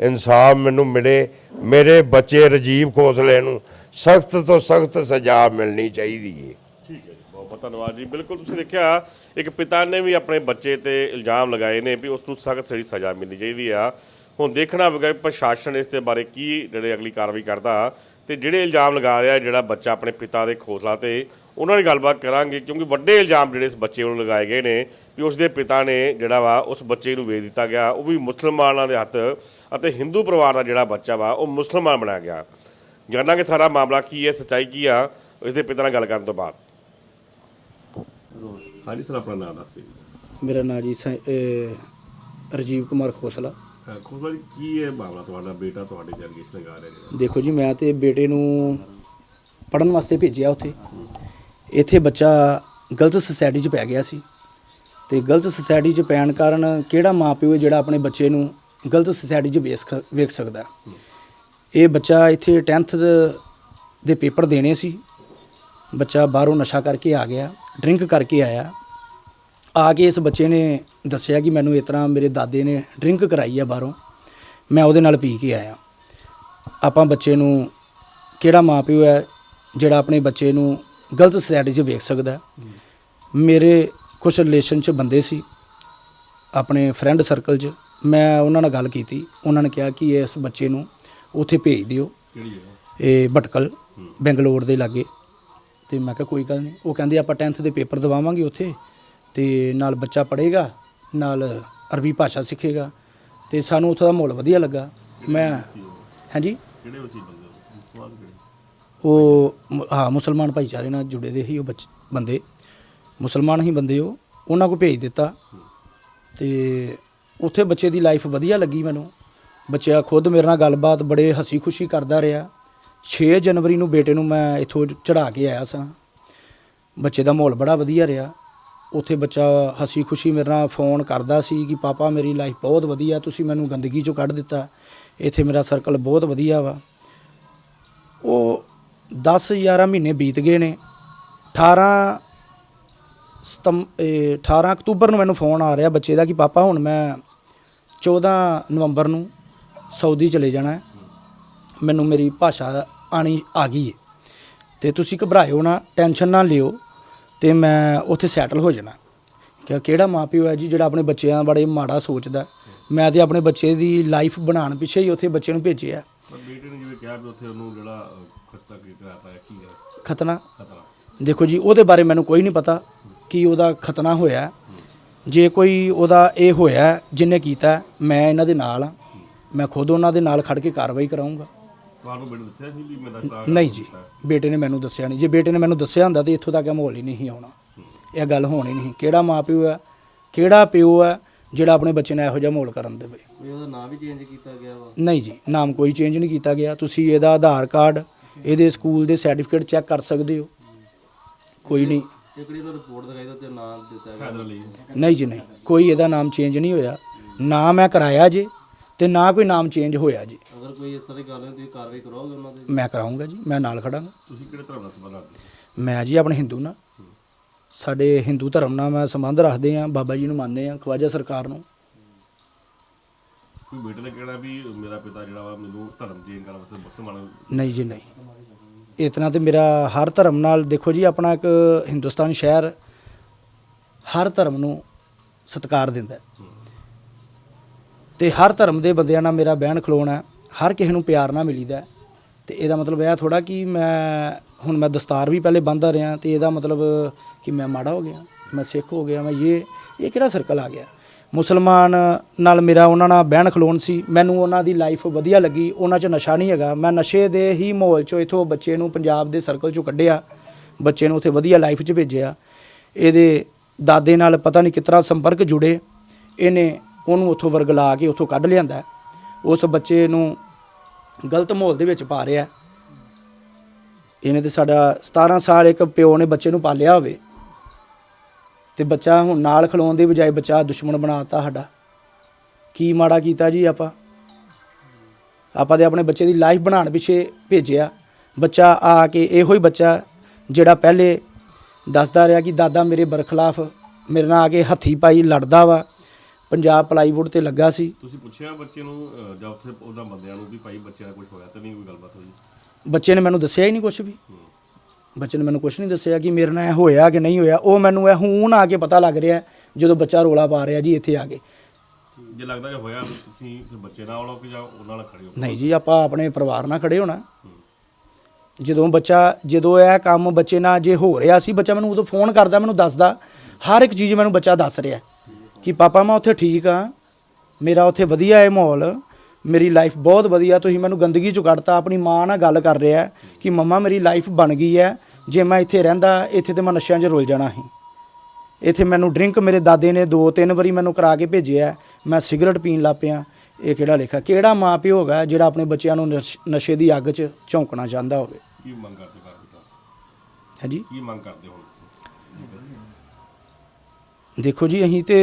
ਇਨਸਾਫ ਮੈਨੂੰ ਮਿਲੇ। ਮੇਰੇ ਬੱਚੇ ਰਜੀਵ ਖੋਸਲੇ ਨੂੰ ਸਖਤ ਤੋਂ ਸਖਤ ਸਜ਼ਾ ਮਿਲਣੀ ਚਾਹੀਦੀ ਹੈ ਠੀਕ ਹੈ ਜੀ, ਬਹੁਤ ਬਹੁਤ ਧੰਨਵਾਦ ਜੀ। ਬਿਲਕੁਲ ਤੁਸੀਂ ਦੇਖਿਆ, ਇੱਕ ਪਿਤਾ ਨੇ ਵੀ ਆਪਣੇ ਬੱਚੇ ਤੇ ਇਲਜ਼ਾਮ ਲਗਾਏ ਨੇ ਵੀ ਉਸ ਨੂੰ ਸਖਤ ਜਿਹੜੀ ਸਜ਼ਾ ਮਿਲਣੀ ਚਾਹੀਦੀ ਆ। ਹੁਣ ਦੇਖਣਾ ਹੋਵੇਗਾ ਪ੍ਰਸ਼ਾਸਨ ਇਸ ਦੇ ਬਾਰੇ ਕੀ ਜਿਹੜੇ ਅਗਲੀ ਕਾਰਵਾਈ ਕਰਦਾ ਤੇ ਜਿਹੜੇ ਇਲਜ਼ਾਮ ਲਗਾ ਰਿਹਾ, ਜਿਹੜਾ ਬੱਚਾ ਆਪਣੇ ਪਿਤਾ ਦੇ ਖੋਸਲਾ ਤੇ ਉਹਨਾਂ ਨਾਲ ਗੱਲਬਾਤ ਕਰਾਂਗੇ ਕਿਉਂਕਿ ਵੱਡੇ ਇਲਜ਼ਾਮ ਜਿਹੜੇ ਇਸ ਬੱਚੇ ਵੱਲੋਂ ਲਗਾਏ ਗਏ ਨੇ ਵੀ ਉਸ ਦੇ ਪਿਤਾ ਨੇ ਜਿਹੜਾ ਵਾ ਉਸ ਬੱਚੇ ਨੂੰ ਵੇਚ ਦਿੱਤਾ ਗਿਆ ਉਹ ਵੀ ਮੁਸਲਮਾਨਾਂ ਦੇ ਹੱਥ ਅਤੇ ਹਿੰਦੂ ਪਰਿਵਾਰ ਦਾ ਜਿਹੜਾ ਬੱਚਾ ਵਾ ਉਹ ਮੁਸਲਮਾਨ ਬਣਾਇਆ ਗਿਆ। ਜਾਣਾਂਗੇ ਸਾਰਾ ਮਾਮਲਾ ਕੀ ਹੈ ਸੱਚਾਈ ਕੀ ਆ ਇਸ ਦੇ ਪਿਤਾ ਨਾਲ ਗੱਲ ਕਰਨ ਤੋਂ ਬਾਅਦ। ਹਾਂਜੀ ਸਰ ਆਪਣਾ ਨਾਮ ਦੱਸ ਦਿਓ। ਮੇਰਾ ਨਾਂ ਜੀ ਰਜੀਵ ਕੁਮਾਰ ਖੋਸਲਾ। ਖੁਸ਼ਬਾਜੀ ਕੀ ਹੈ ਮਾਮਲਾ ਤੁਹਾਡਾ ਬੇਟਾ ਤੁਹਾਡੇ ਅਲੀਗੇਸ਼ਨ ਲਗਾ ਰਿਹਾ ਦੇਖੋ ਜੀ ਮੈਂ ਤੇ ਬੇਟੇ ਨੂੰ ਪੜਨ ਵਾਸਤੇ ਭੇਜਿਆ ਉੱਥੇ। ਇੱਥੇ ਬੱਚਾ ਗਲਤ ਸੁਸਾਇਟੀ 'ਚ ਪੈ ਗਿਆ ਸੀ ਤੇ ਗਲਤ ਸੁਸਾਇਟੀ 'ਚ ਪੈਣ ਕਾਰਨ ਕਿਹੜਾ ਮਾਪਿਓ ਹੈ ਜਿਹੜਾ ਆਪਣੇ ਬੱਚੇ ਨੂੰ ਗਲਤ ਸੁਸਾਇਟੀ 'ਚ ਵੇਖ ਵੇਖ ਸਕਦਾ? ਇਹ ਬੱਚਾ ਇੱਥੇ 10th ਦੇ ਪੇਪਰ ਦੇਣੇ ਸੀ। ਬੱਚਾ ਬਾਹਰੋਂ ਨਸ਼ਾ ਕਰਕੇ ਆ ਗਿਆ, ਡਰਿੰਕ ਕਰਕੇ ਆਇਆ। ਆ ਕੇ ਇਸ ਬੱਚੇ ਨੇ ਦੱਸਿਆ ਕਿ ਮੈਨੂੰ ਇਸ ਤਰ੍ਹਾਂ ਮੇਰੇ ਦਾਦੇ ਨੇ ਡਰਿੰਕ ਕਰਾਈ ਆ ਬਾਹਰੋਂ। ਮੈਂ ਉਹਦੇ ਨਾਲ ਪੀ ਕੇ ਆਇਆ। ਆਪਾਂ ਬੱਚੇ ਨੂੰ ਕਿਹੜਾ ਮਾਪਿਓ ਹੈ ਜਿਹੜਾ ਆਪਣੇ ਬੱਚੇ ਨੂੰ ਗਲਤ ਸੁਸਾਇਟੀ 'ਚ ਵੇਖ ਸਕਦਾ? ਮੇਰੇ ਕੁਝ ਰਿਲੇਸ਼ਨ 'ਚ ਬੰਦੇ ਸੀ ਆਪਣੇ ਫਰੈਂਡ ਸਰਕਲ 'ਚ। ਮੈਂ ਉਹਨਾਂ ਨਾਲ ਗੱਲ ਕੀਤੀ ਉਹਨਾਂ ਨੇ ਕਿਹਾ ਕਿ ਇਸ ਬੱਚੇ ਨੂੰ ਉੱਥੇ ਭੇਜ ਦਿਓ। ਇਹ ਭਟਕਲ ਬੈਂਗਲੌਰ ਦੇ ਲਾਗੇ। ਤੇ ਮੈਂ ਕਿਹਾ ਕੋਈ ਗੱਲ ਨਹੀਂ। ਉਹ ਕਹਿੰਦੇ ਆਪਾਂ 10th ਦੇ ਪੇਪਰ ਦਵਾਵਾਂਗੇ ਉੱਥੇ। ਤੇ ਨਾਲ ਬੱਚਾ ਪੜ੍ਹੇਗਾ ਨਾਲ ਅਰਬੀ ਭਾਸ਼ਾ ਸਿੱਖੇਗਾ। ਤੇ ਸਾਨੂੰ ਉੱਥੋਂ ਦਾ ਮਾਹੌਲ ਵਧੀਆ ਲੱਗਾ। ਮੈਂ ਹਾਂਜੀ? ਕਿਹੜੇ ਵਸੀ ਉਹ ਮ- ਹਾਂ, ਮੁਸਲਮਾਨ ਭਾਈਚਾਰੇ ਨਾਲ ਜੁੜੇ ਦੇ ਸੀ ਉਹ ਬੱਚ, ਬੰਦੇ। ਮੁਸਲਮਾਨ ਹੀ ਬੰਦੇ ਉਹ, ਉਹਨਾਂ ਕੋ ਭੇਜ ਦਿੱਤਾ। ਤੇ ਉੱਥੇ ਬੱਚੇ ਦੀ ਲਾਈਫ ਵਧੀਆ ਲੱਗੀ ਮੈਨੂੰ। ਬੱਚਾ ਖੁਦ ਮੇਰੇ ਨਾਲ ਗੱਲਬਾਤ ਬੜੇ ਹਸੀ ਖੁਸ਼ੀ ਕਰਦਾ ਰਿਹਾ। 6 ਜਨਵਰੀ ਨੂੰ ਬੇਟੇ ਨੂੰ ਮੈਂ ਇੱਥੋਂ ਚੜਾ ਕੇ ਆਇਆ ਸਾਂ। ਬੱਚੇ ਦਾ ਮਾਹੌਲ ਬੜਾ ਵਧੀਆ ਰਿਹਾ। ਉੱਥੇ ਬੱਚਾ ਹਸੀ ਖੁਸ਼ੀ ਮੇਰੇ ਨਾਲ ਫੋਨ ਕਰਦਾ ਸੀ ਕਿ, ਪਾਪਾ, ਮੇਰੀ ਲਾਈਫ ਬਹੁਤ ਵਧੀਆ, ਤੁਸੀਂ ਮੈਨੂੰ ਗੰਦਗੀ ਚੋਂ ਕੱਢ ਦਿੱਤਾ। ਇੱਥੇ ਮੇਰਾ ਸਰਕਲ ਬਹੁਤ ਵਧੀਆ ਵਾ। 10 11 ਮਹੀਨੇ ਬੀਤ ਗਏ ਨੇ। 18 ਸਤੰਬ 18 ਅਕਤੂਬਰ ਨੂੰ ਮੈਨੂੰ ਫੋਨ ਆ ਰਿਹਾ ਬੱਚੇ ਦਾ ਕਿ ਪਾਪਾ ਹੁਣ ਮੈਂ 14 ਨਵੰਬਰ ਨੂੰ ਸਾਊਦੀ ਚਲੇ ਜਾਣਾ ਹੈ। ਮੈਨੂੰ ਮੇਰੀ ਭਾਸ਼ਾ ਆਣੀ ਆ ਗਈ ਹੈ ਤੇ ਤੁਸੀਂ ਘਬਰਾਇਓ ਨਾ, ਟੈਨਸ਼ਨ ਨਾ ਲਿਓ ਤੇ ਮੈਂ ਉੱਥੇ ਸੈਟਲ ਹੋ ਜਾਣਾ। ਕਿ ਕਿਹੜਾ ਮਾਪਿਓ ਹੈ ਜੀ ਜਿਹੜਾ ਆਪਣੇ ਬੱਚਿਆਂ ਬਾਰੇ ਮਾੜਾ ਸੋਚਦਾ ਮੈਂ ਤੇ ਆਪਣੇ ਬੱਚੇ ਦੀ ਲਾਈਫ ਬਣਾਉਣ ਪਿੱਛੇ ਹੀ ਉੱਥੇ ਬੱਚੇ ਨੂੰ ਭੇਜਿਆ। ਬੇਟੇ ਨੇ ਜਿਵੇਂ ਕਿਹਾ ਵੀ ਉੱਥੇ ਉਹਨੂੰ ਜਿਹੜਾ ਖਸਤਾ ਕੀ ਹੈ? ਖਤਨਾ? ਖਤਰਾ ਦੇਖੋ ਜੀ ਉਹਦੇ ਬਾਰੇ ਮੈਨੂੰ ਕੋਈ ਨਹੀਂ ਪਤਾ ਕਿ ਉਹਦਾ ਖਤਨਾ ਹੋਇਆ। ਹੈ। ਜੇ ਕੋਈ ਉਹਦਾ ਇਹ ਹੋਇਆ ਹੈ, ਜਿਹਨੇ ਕੀਤਾ ਮੈਂ ਇਹਨਾਂ ਦੇ ਨਾਲ ਹਾਂ। ਮੈਂ ਖੁਦ ਉਹਨਾਂ ਦੇ ਨਾਲ ਖੜ ਕੇ ਕਾਰਵਾਈ ਕਰਾਉਂਗਾ ਤੁਹਾਨੂੰ ਬੇਟੇ ਦੱਸਿਆ ਸੀ ਵੀ ਮੈਂ ਦੱਸਦਾ ਨਹੀਂ ਜੀ ਬੇਟੇ ਨੇ ਮੈਨੂੰ ਦੱਸਿਆ ਨਹੀਂ। ਜੇ ਬੇਟੇ ਨੇ ਮੈਨੂੰ ਦੱਸਿਆ ਹੁੰਦਾ ਤੇ ਇੱਥੋਂ ਤੱਕ ਇਹ ਮਾਹੌਲ ਹੀ ਨਹੀਂ ਸੀ ਆਉਣਾ। ਇਹ ਗੱਲ ਹੋਣੀ ਨਹੀਂ ਕਿਹੜਾ ਮਾਪਿਓ ਹੈ? ਕਿਹੜਾ ਪਿਓ ਹੈ ਜਿਹੜਾ ਆਪਣੇ ਬੱਚੇ ਨਾਲ ਇਹੋ ਜਿਹਾ ਮਾਹੌਲ ਕਰਨ ਦੇਵੇ? ਉਹਦਾ ਨਾਮ ਵੀ ਚੇਂਜ ਕੀਤਾ ਗਿਆ ਵਾ। ਨਹੀਂ ਜੀ ਨਾਮ ਕੋਈ ਚੇਂਜ ਨਹੀਂ ਕੀਤਾ ਗਿਆ। ਤੁਸੀਂ ਇਹਦਾ ਆਧਾਰ ਕਾਰਡ ਇਹਦੇ ਸਕੂਲ ਦੇ ਸਰਟੀਫਿਕੇਟ ਚੈੱਕ ਕਰ ਸਕਦੇ ਹੋ। ਕੋਈ ਨਹੀਂ। ਇੱਕ ਜਿਹੜੀ ਤਾਂ ਰਿਪੋਰਟ ਦਿਖਾਈ ਤਾਂ ਤੇ ਨਾਮ ਦਿੱਤਾ ਹੈਦਰ ਨਹੀਂ ਜੀ ਨਹੀਂ। ਕੋਈ ਇਹਦਾ ਨਾਮ ਚੇਂਜ ਨਹੀਂ ਹੋਇਆ। ਨਾ ਮੈਂ ਕਰਾਇਆ ਜੀ ਤੇ ਨਾ ਕੋਈ ਨਾਮ ਚੇਂਜ ਹੋਇਆ ਜੀ। ਅਗਰ ਕੋਈ ਇਸ ਤਰ੍ਹਾਂ ਦੀ ਗੱਲ ਹੋਈ ਤੁਸੀਂ ਕਾਰਵਾਈ ਕਰੋਗੇ ਉਹਨਾਂ ਤੇ? ਮੈਂ ਕਰਾਉਂਗਾ ਜੀ। ਮੈਂ ਨਾਲ ਖੜਾਂਗਾ। ਤੁਸੀਂ ਕਿਹੜੇ ਧਰਮ ਨਾਲ ਸੰਬੰਧ ਰੱਖਦੇ ਹੋ? ਮੈਂ ਜੀ ਆਪਣੇ ਹਿੰਦੂ ਨਾਲ। ਸਾਡੇ ਹਿੰਦੂ ਧਰਮ ਨਾਲ ਮੈਂ ਸੰਬੰਧ ਰੱਖਦੇ ਆ ਬਾਬਾ ਜੀ ਨੂੰ ਮੰਨਦੇ ਆ ਖਵਾਜਾ ਸਰਕਾਰ ਨੂੰ। ਕੋਈ ਬੇਟੇ ਨੇ ਕਿਹੜਾ ਵੀ ਮੇਰਾ ਪਿਤਾ ਜਿਹੜਾ ਵਾ ਮੈਨੂੰ ਧਰਮ ਚੇਂਜ ਕਰਨ ਵਾਸਤੇ ਮੁਸਲਮਾਨ ਨਹੀਂ ਜੀ, ਨਹੀਂ ਇਤਨਾ ਤੇ ਮੇਰਾ ਹਰ ਧਰਮ ਨਾਲ ਦੇਖੋ ਜੀ, ਆਪਣਾ ਇੱਕ ਹਿੰਦੁਸਤਾਨ ਸ਼ਹਿਰ ਹਰ ਧਰਮ ਨੂੰ ਸਤਿਕਾਰ ਦਿੰਦਾ ਹੈ। ਤੇ ਹਰ ਧਰਮ ਦੇ ਬੰਦਿਆਂ ਨਾਲ ਮੇਰਾ ਬਹਿਣ ਖਲੋਣਾ ਹੈ। ਹਰ ਕਿਸੇ ਨੂੰ ਪਿਆਰ ਨਾਲ ਮਿਲੀਦਾ ਹੈ। ਤੇ ਇਹਦਾ ਮਤਲਬ ਇਹ ਥੋੜਾ ਕਿ ਮੈਂ ਹੁਣ ਮੈਂ ਦਸਤਾਰ ਵੀ ਪਹਿਲੇ ਬੰਨਦਾ ਰਿਹਾ ਤੇ ਇਹਦਾ ਮਤਲਬ ਕਿ ਮੈਂ ਮਾੜਾ ਹੋ ਗਿਆ, ਮੈਂ ਸਿੱਖ ਹੋ ਗਿਆ, ਮੈਂ ਇਹ ਇਹ ਕਿਹੜਾ ਸਰਕਲ ਆ ਗਿਆ ਮੁਸਲਮਾਨ ਨਾਲ ਮੇਰਾ ਉਹਨਾਂ ਨਾਲ ਬਹਿਣ ਖਲੋਣ ਸੀ। ਮੈਨੂੰ ਉਹਨਾਂ ਦੀ ਲਾਈਫ ਵਧੀਆ ਲੱਗੀ। ਉਹਨਾਂ 'ਚ ਨਸ਼ਾ ਨਹੀਂ ਹੈਗਾ। ਮੈਂ ਨਸ਼ੇ ਦੇ ਹੀ ਮਾਹੌਲ 'ਚੋਂ ਇਥੋਂ ਬੱਚੇ ਨੂੰ ਪੰਜਾਬ ਦੇ ਸਰਕਲ 'ਚੋਂ ਕੱਢਿਆ। ਬੱਚੇ ਨੂੰ ਉੱਥੇ ਵਧੀਆ ਲਾਈਫ 'ਚ ਭੇਜਿਆ। ਇਹਦੇ ਦਾਦੇ ਨਾਲ ਪਤਾ ਨਹੀਂ ਕਿਤਨਾ ਸੰਪਰਕ ਜੁੜੇ। ਇਹਨੇ ਉਹਨੂੰ ਉੱਥੋਂ ਵਰਗਲਾ ਕੇ ਉੱਥੋਂ ਕੱਢ ਲਿਆਂਦਾ। ਉਸ ਬੱਚੇ ਨੂੰ ਗਲਤ ਮਾਹੌਲ ਦੇ ਵਿੱਚ ਪਾ ਰਿਹਾ। ਇਹਨੇ ਤੇ ਸਾਡਾ 17 ਸਾਲ ਇੱਕ ਪਿਓ ਨੇ ਬੱਚੇ ਨੂੰ ਪਾਲਿਆ ਹੋਵੇ। ਤੇ ਬੱਚਾ ਹੁਣ ਨਾਲ ਖਲੋਣ ਦੀ ਬਜਾਏ ਬੱਚਾ ਦੁਸ਼ਮਣ ਬਣਾਤਾ ਸਾਡਾ। ਕੀ ਮਾੜਾ ਕੀਤਾ ਜੀ ਆਪਾਂ? ਆਪਾਂ ਦੇ ਆਪਣੇ ਬੱਚੇ ਦੀ ਲਾਈਫ ਬਣਾਉਣ ਪਿੱਛੇ ਭੇਜਿਆ। ਬੱਚਾ ਆ ਕੇ ਇਹੋ ਹੀ ਬੱਚਾ ਜਿਹੜਾ ਪਹਿਲੇ ਦੱਸਦਾ ਰਿਹਾ ਕਿ ਦਾਦਾ ਮੇਰੇ ਬਰਖਲਾਫ ਮੇਰੇ ਨਾਲ ਆ ਕੇ ਹੱਥੀ ਪਾਈ ਲੜਦਾ ਵਾ। ਪੰਜਾਬ ਪਲਾਈਵੁੱਡ ਤੇ ਲੱਗਾ ਸੀ। ਤੁਸੀਂ ਪੁੱਛਿਆ ਬੱਚੇ ਨੂੰ ਜਾਂ ਉੱਥੇ ਉਹਦਾ ਬੰਦਿਆਂ ਨੂੰ ਵੀ ਭਾਈ ਬੱਚੇ ਦਾ ਕੁਝ ਹੋਇਆ ਤੇ ਨਹੀਂ ਕੋਈ ਗੱਲਬਾਤ ਹੋਈ? ਬੱਚੇ ਨੇ ਮੈਨੂੰ ਦੱਸਿਆ ਹੀ ਨਹੀਂ ਕੁਝ ਵੀ। ਬੱਚੇ ਨੇ ਮੈਨੂੰ ਕੁਝ ਨਹੀਂ ਦੱਸਿਆ ਕਿ ਮੇਰੇ ਨਾਲ ਇਹ ਹੋਇਆ ਕਿ ਨਹੀਂ ਹੋਇਆ। ਉਹ ਮੈਨੂੰ ਇਹ ਹੁਣ ਆ ਕੇ ਪਤਾ ਲੱਗ ਰਿਹਾ ਜਦੋਂ ਬੱਚਾ ਰੋਲਾ ਪਾ ਰਿਹਾ ਜੀ ਇੱਥੇ ਆ ਕੇ। ਜੇ ਲੱਗਦਾ ਕਿ ਹੋਇਆ ਤੁਸੀਂ ਫਿਰ ਬੱਚੇ ਨਾਲ ਆਉਣਾ ਕਿ ਜਾਂ ਉਹਨਾਂ ਨਾਲ ਖੜੇ ਹੋ? ਨਹੀਂ ਜੀ ਆਪਾਂ ਆਪਣੇ ਪਰਿਵਾਰ ਨਾਲ ਖੜੇ ਹੋਣਾ। ਜਦੋਂ ਬੱਚਾ ਜਦੋਂ ਇਹ ਕੰਮ ਬੱਚੇ ਨਾਲ ਜੇ ਹੋ ਰਿਹਾ ਸੀ ਬੱਚਾ ਮੈਨੂੰ ਉਦੋਂ ਫੋਨ ਕਰਦਾ ਮੈਨੂੰ ਦੱਸਦਾ। ਹਰ ਇੱਕ ਚੀਜ਼ ਮੈਨੂੰ ਬੱਚਾ ਦੱਸ ਰਿਹਾ ਕਿ ਪਾਪਾ ਮੈਂ ਉੱਥੇ ਠੀਕ ਆ ਮੇਰਾ ਉੱਥੇ ਵਧੀਆ ਹੈ ਮਾਹੌਲ ਮੇਰੀ ਲਾਈਫ ਬਹੁਤ ਵਧੀਆ ਤੁਸੀਂ ਮੈਨੂੰ ਗੰਦਗੀ ਚੋਂ ਕੱਢਤਾ ਆਪਣੀ ਮਾਂ ਨਾਲ ਗੱਲ ਕਰ ਰਿਹਾ ਕਿ ਮੰਮਾ ਮੇਰੀ ਲਾਈਫ ਬਣ ਗਈ ਹੈ। ਜੇ ਮੈਂ ਇੱਥੇ ਰਹਿੰਦਾ ਇੱਥੇ ਤੇ ਮੈਂ ਨਸ਼ਿਆਂ 'ਚ ਰੁਲ ਜਾਣਾ ਸੀ। ਇੱਥੇ ਮੈਨੂੰ ਡਰਿੰਕ ਮੇਰੇ ਦਾਦੇ ਨੇ ਦੋ ਤਿੰਨ ਵਾਰੀ ਮੈਨੂੰ ਕਰਾ ਕੇ ਭੇਜਿਆ। ਮੈਂ ਸਿਗਰਟ ਪੀਣ ਲੱਗ ਪਿਆ। ਇਹ ਕਿਹੜਾ ਲੇਖਾ? ਕਿਹੜਾ ਮਾਂ ਪਿਓ ਹੋਗਾ ਜਿਹੜਾ ਆਪਣੇ ਬੱਚਿਆਂ ਨੂੰ ਨਸ਼- ਦੀ ਅੱਗ 'ਚ ਝੌਂਕਣਾ ਚਾਹੁੰਦਾ ਹੋਵੇ? ਕੀ ਮੰਗ ਕਰਦੇ ਕਰ ਬੇਟਾ ਹਾਂਜੀ? ਕੀ ਮੰਗ ਕਰਦੇ ਹੁਣ ਦੇਖੋ ਜੀ ਅਸੀਂ ਤੇ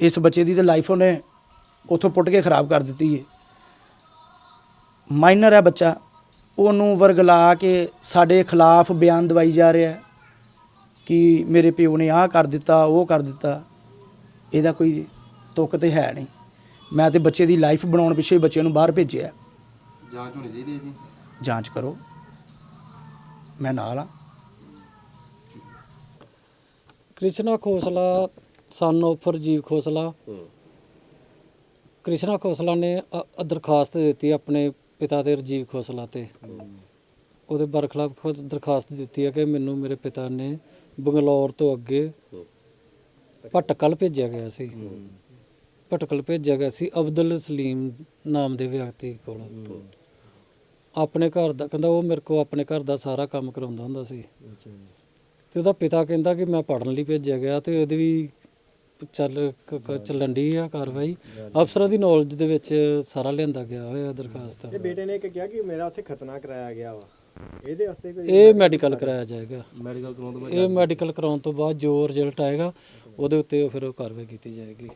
ਇਸ ਬੱਚੇ ਦੀ ਤੇ ਲਾਈਫ ਉਹਨੇ ਉਥੋਂ ਪੁੱਟ ਕੇ ਖਰਾਬ ਕਰ ਦਿੱਤੀ ਹੈ ਮਾਈਨਰ ਹੈ ਬੱਚਾ। ਉਹਨੂੰ ਵਰਗਲਾ ਕੇ ਸਾਡੇ ਖਿਲਾਫ ਬਿਆਨ ਦਵਾਈ ਜਾ ਰਿਹਾ ਹੈ ਕਿ ਮੇਰੇ ਪਿਓ ਨੇ ਆਹ ਕਰ ਦਿੱਤਾ ਉਹ ਕਰ ਦਿੱਤਾ। ਇਹਦਾ ਕੋਈ ਤੁੱਕ ਤੇ ਹੈ ਨਹੀਂ। ਮੈਂ ਤੇ ਬੱਚੇ ਦੀ ਲਾਈਫ ਬਣਾਉਣ ਪਿੱਛੇ ਬੱਚੇ ਨੂੰ ਬਾਹਰ ਭੇਜਿਆ ਜਾਂਚ ਹੋਣੀ ਚਾਹੀਦੀ ਹੈ ਜੀ? ਜਾਂਚ ਕਰੋ। ਮੈਂ ਨਾਲ ਆ ਕ੍ਰਿਸ਼ਨਾ ਖੋਸਲਾ ਸਨ of ਰਾਜੀਵ ਖੋਸਲਾ। ਕ੍ਰਿਸ਼ਨਾ ਖੋਸਲਾ ਨੇ ਅ- ਅ- ਦਰਖਾਸਤ ਦਿੱਤੀ ਆਪਣੇ ਪਿਤਾ ਦੇ ਰਾਜੀਵ ਖੋਸਲਾ ਤੇ। ਉਹਦੇ ਬਰਖਲਾਫ ਖੁਦ ਦਰਖਾਸਤ ਦਿੱਤੀ ਹੈ ਕਿ ਮੈਨੂੰ ਮੇਰੇ ਪਿਤਾ ਨੇ ਬੰਗਲੌਰ ਤੋਂ ਅੱਗੇ ਭਟਕਲ ਭੇਜਿਆ ਗਿਆ ਸੀ। ਭਟਕਲ ਭੇਜਿਆ ਗਿਆ ਸੀ ਅਬਦੁਲ ਸਲੀਮ ਨਾਮ ਦੇ ਵਿਅਕਤੀ ਕੋਲ। ਆਪਣੇ ਘਰ ਦਾ ਕਹਿੰਦਾ ਉਹ ਮੇਰੇ ਕੋਲ ਆਪਣੇ ਘਰ ਦਾ ਸਾਰਾ ਕੰਮ ਕਰਾਉਂਦਾ ਹੁੰਦਾ ਸੀ। ਤੇ ਉਹਦਾ ਪਿਤਾ ਕਹਿੰਦਾ ਕਿ ਮੈਂ ਪੜਨ ਲਈ ਭੇਜਿਆ ਗਿਆ ਤੇ ਉਹਦੀ ਵੀ ਚੱਲ ਕ- ਕ- ਚੱਲਣ ਦੀ ਆ ਕਾਰਵਾਈ। ਅਫਸਰਾਂ ਦੀ ਨੌਲੇਜ ਦੇ ਵਿੱਚ ਸਾਰਾ ਲਿਆਂਦਾ ਗਿਆ ਹੋਇਆ ਦਰਖਾਸਤ। ਤੇ ਬੇਟੇ ਨੇ ਇੱਕ ਕਿਹਾ ਕਿ ਮੇਰਾ ਉੱਥੇ ਖਤਨਾ ਕਰਾਇਆ ਗਿਆ ਵਾ। ਇਹਦੇ ਵਾਸਤੇ ਕੋਈ ਇਹ ਮੈਡੀਕਲ ਕਰਾਇਆ ਜਾਏਗਾ। ਮੈਡੀਕਲ ਕਰਾਉਣ ਤੋਂ ਬਾਅਦ ਇਹ ਮੈਡੀਕਲ ਕਰਾਉਣ ਤੋਂ ਬਾਅਦ ਜੋ ਰਿਜ਼ਲਟ ਆਏਗਾ ਉਹਦੇ ਉੱਤੇ ਫਿਰ ਉਹ ਕਾਰਵਾਈ ਕੀਤੀ ਜਾਏਗੀ।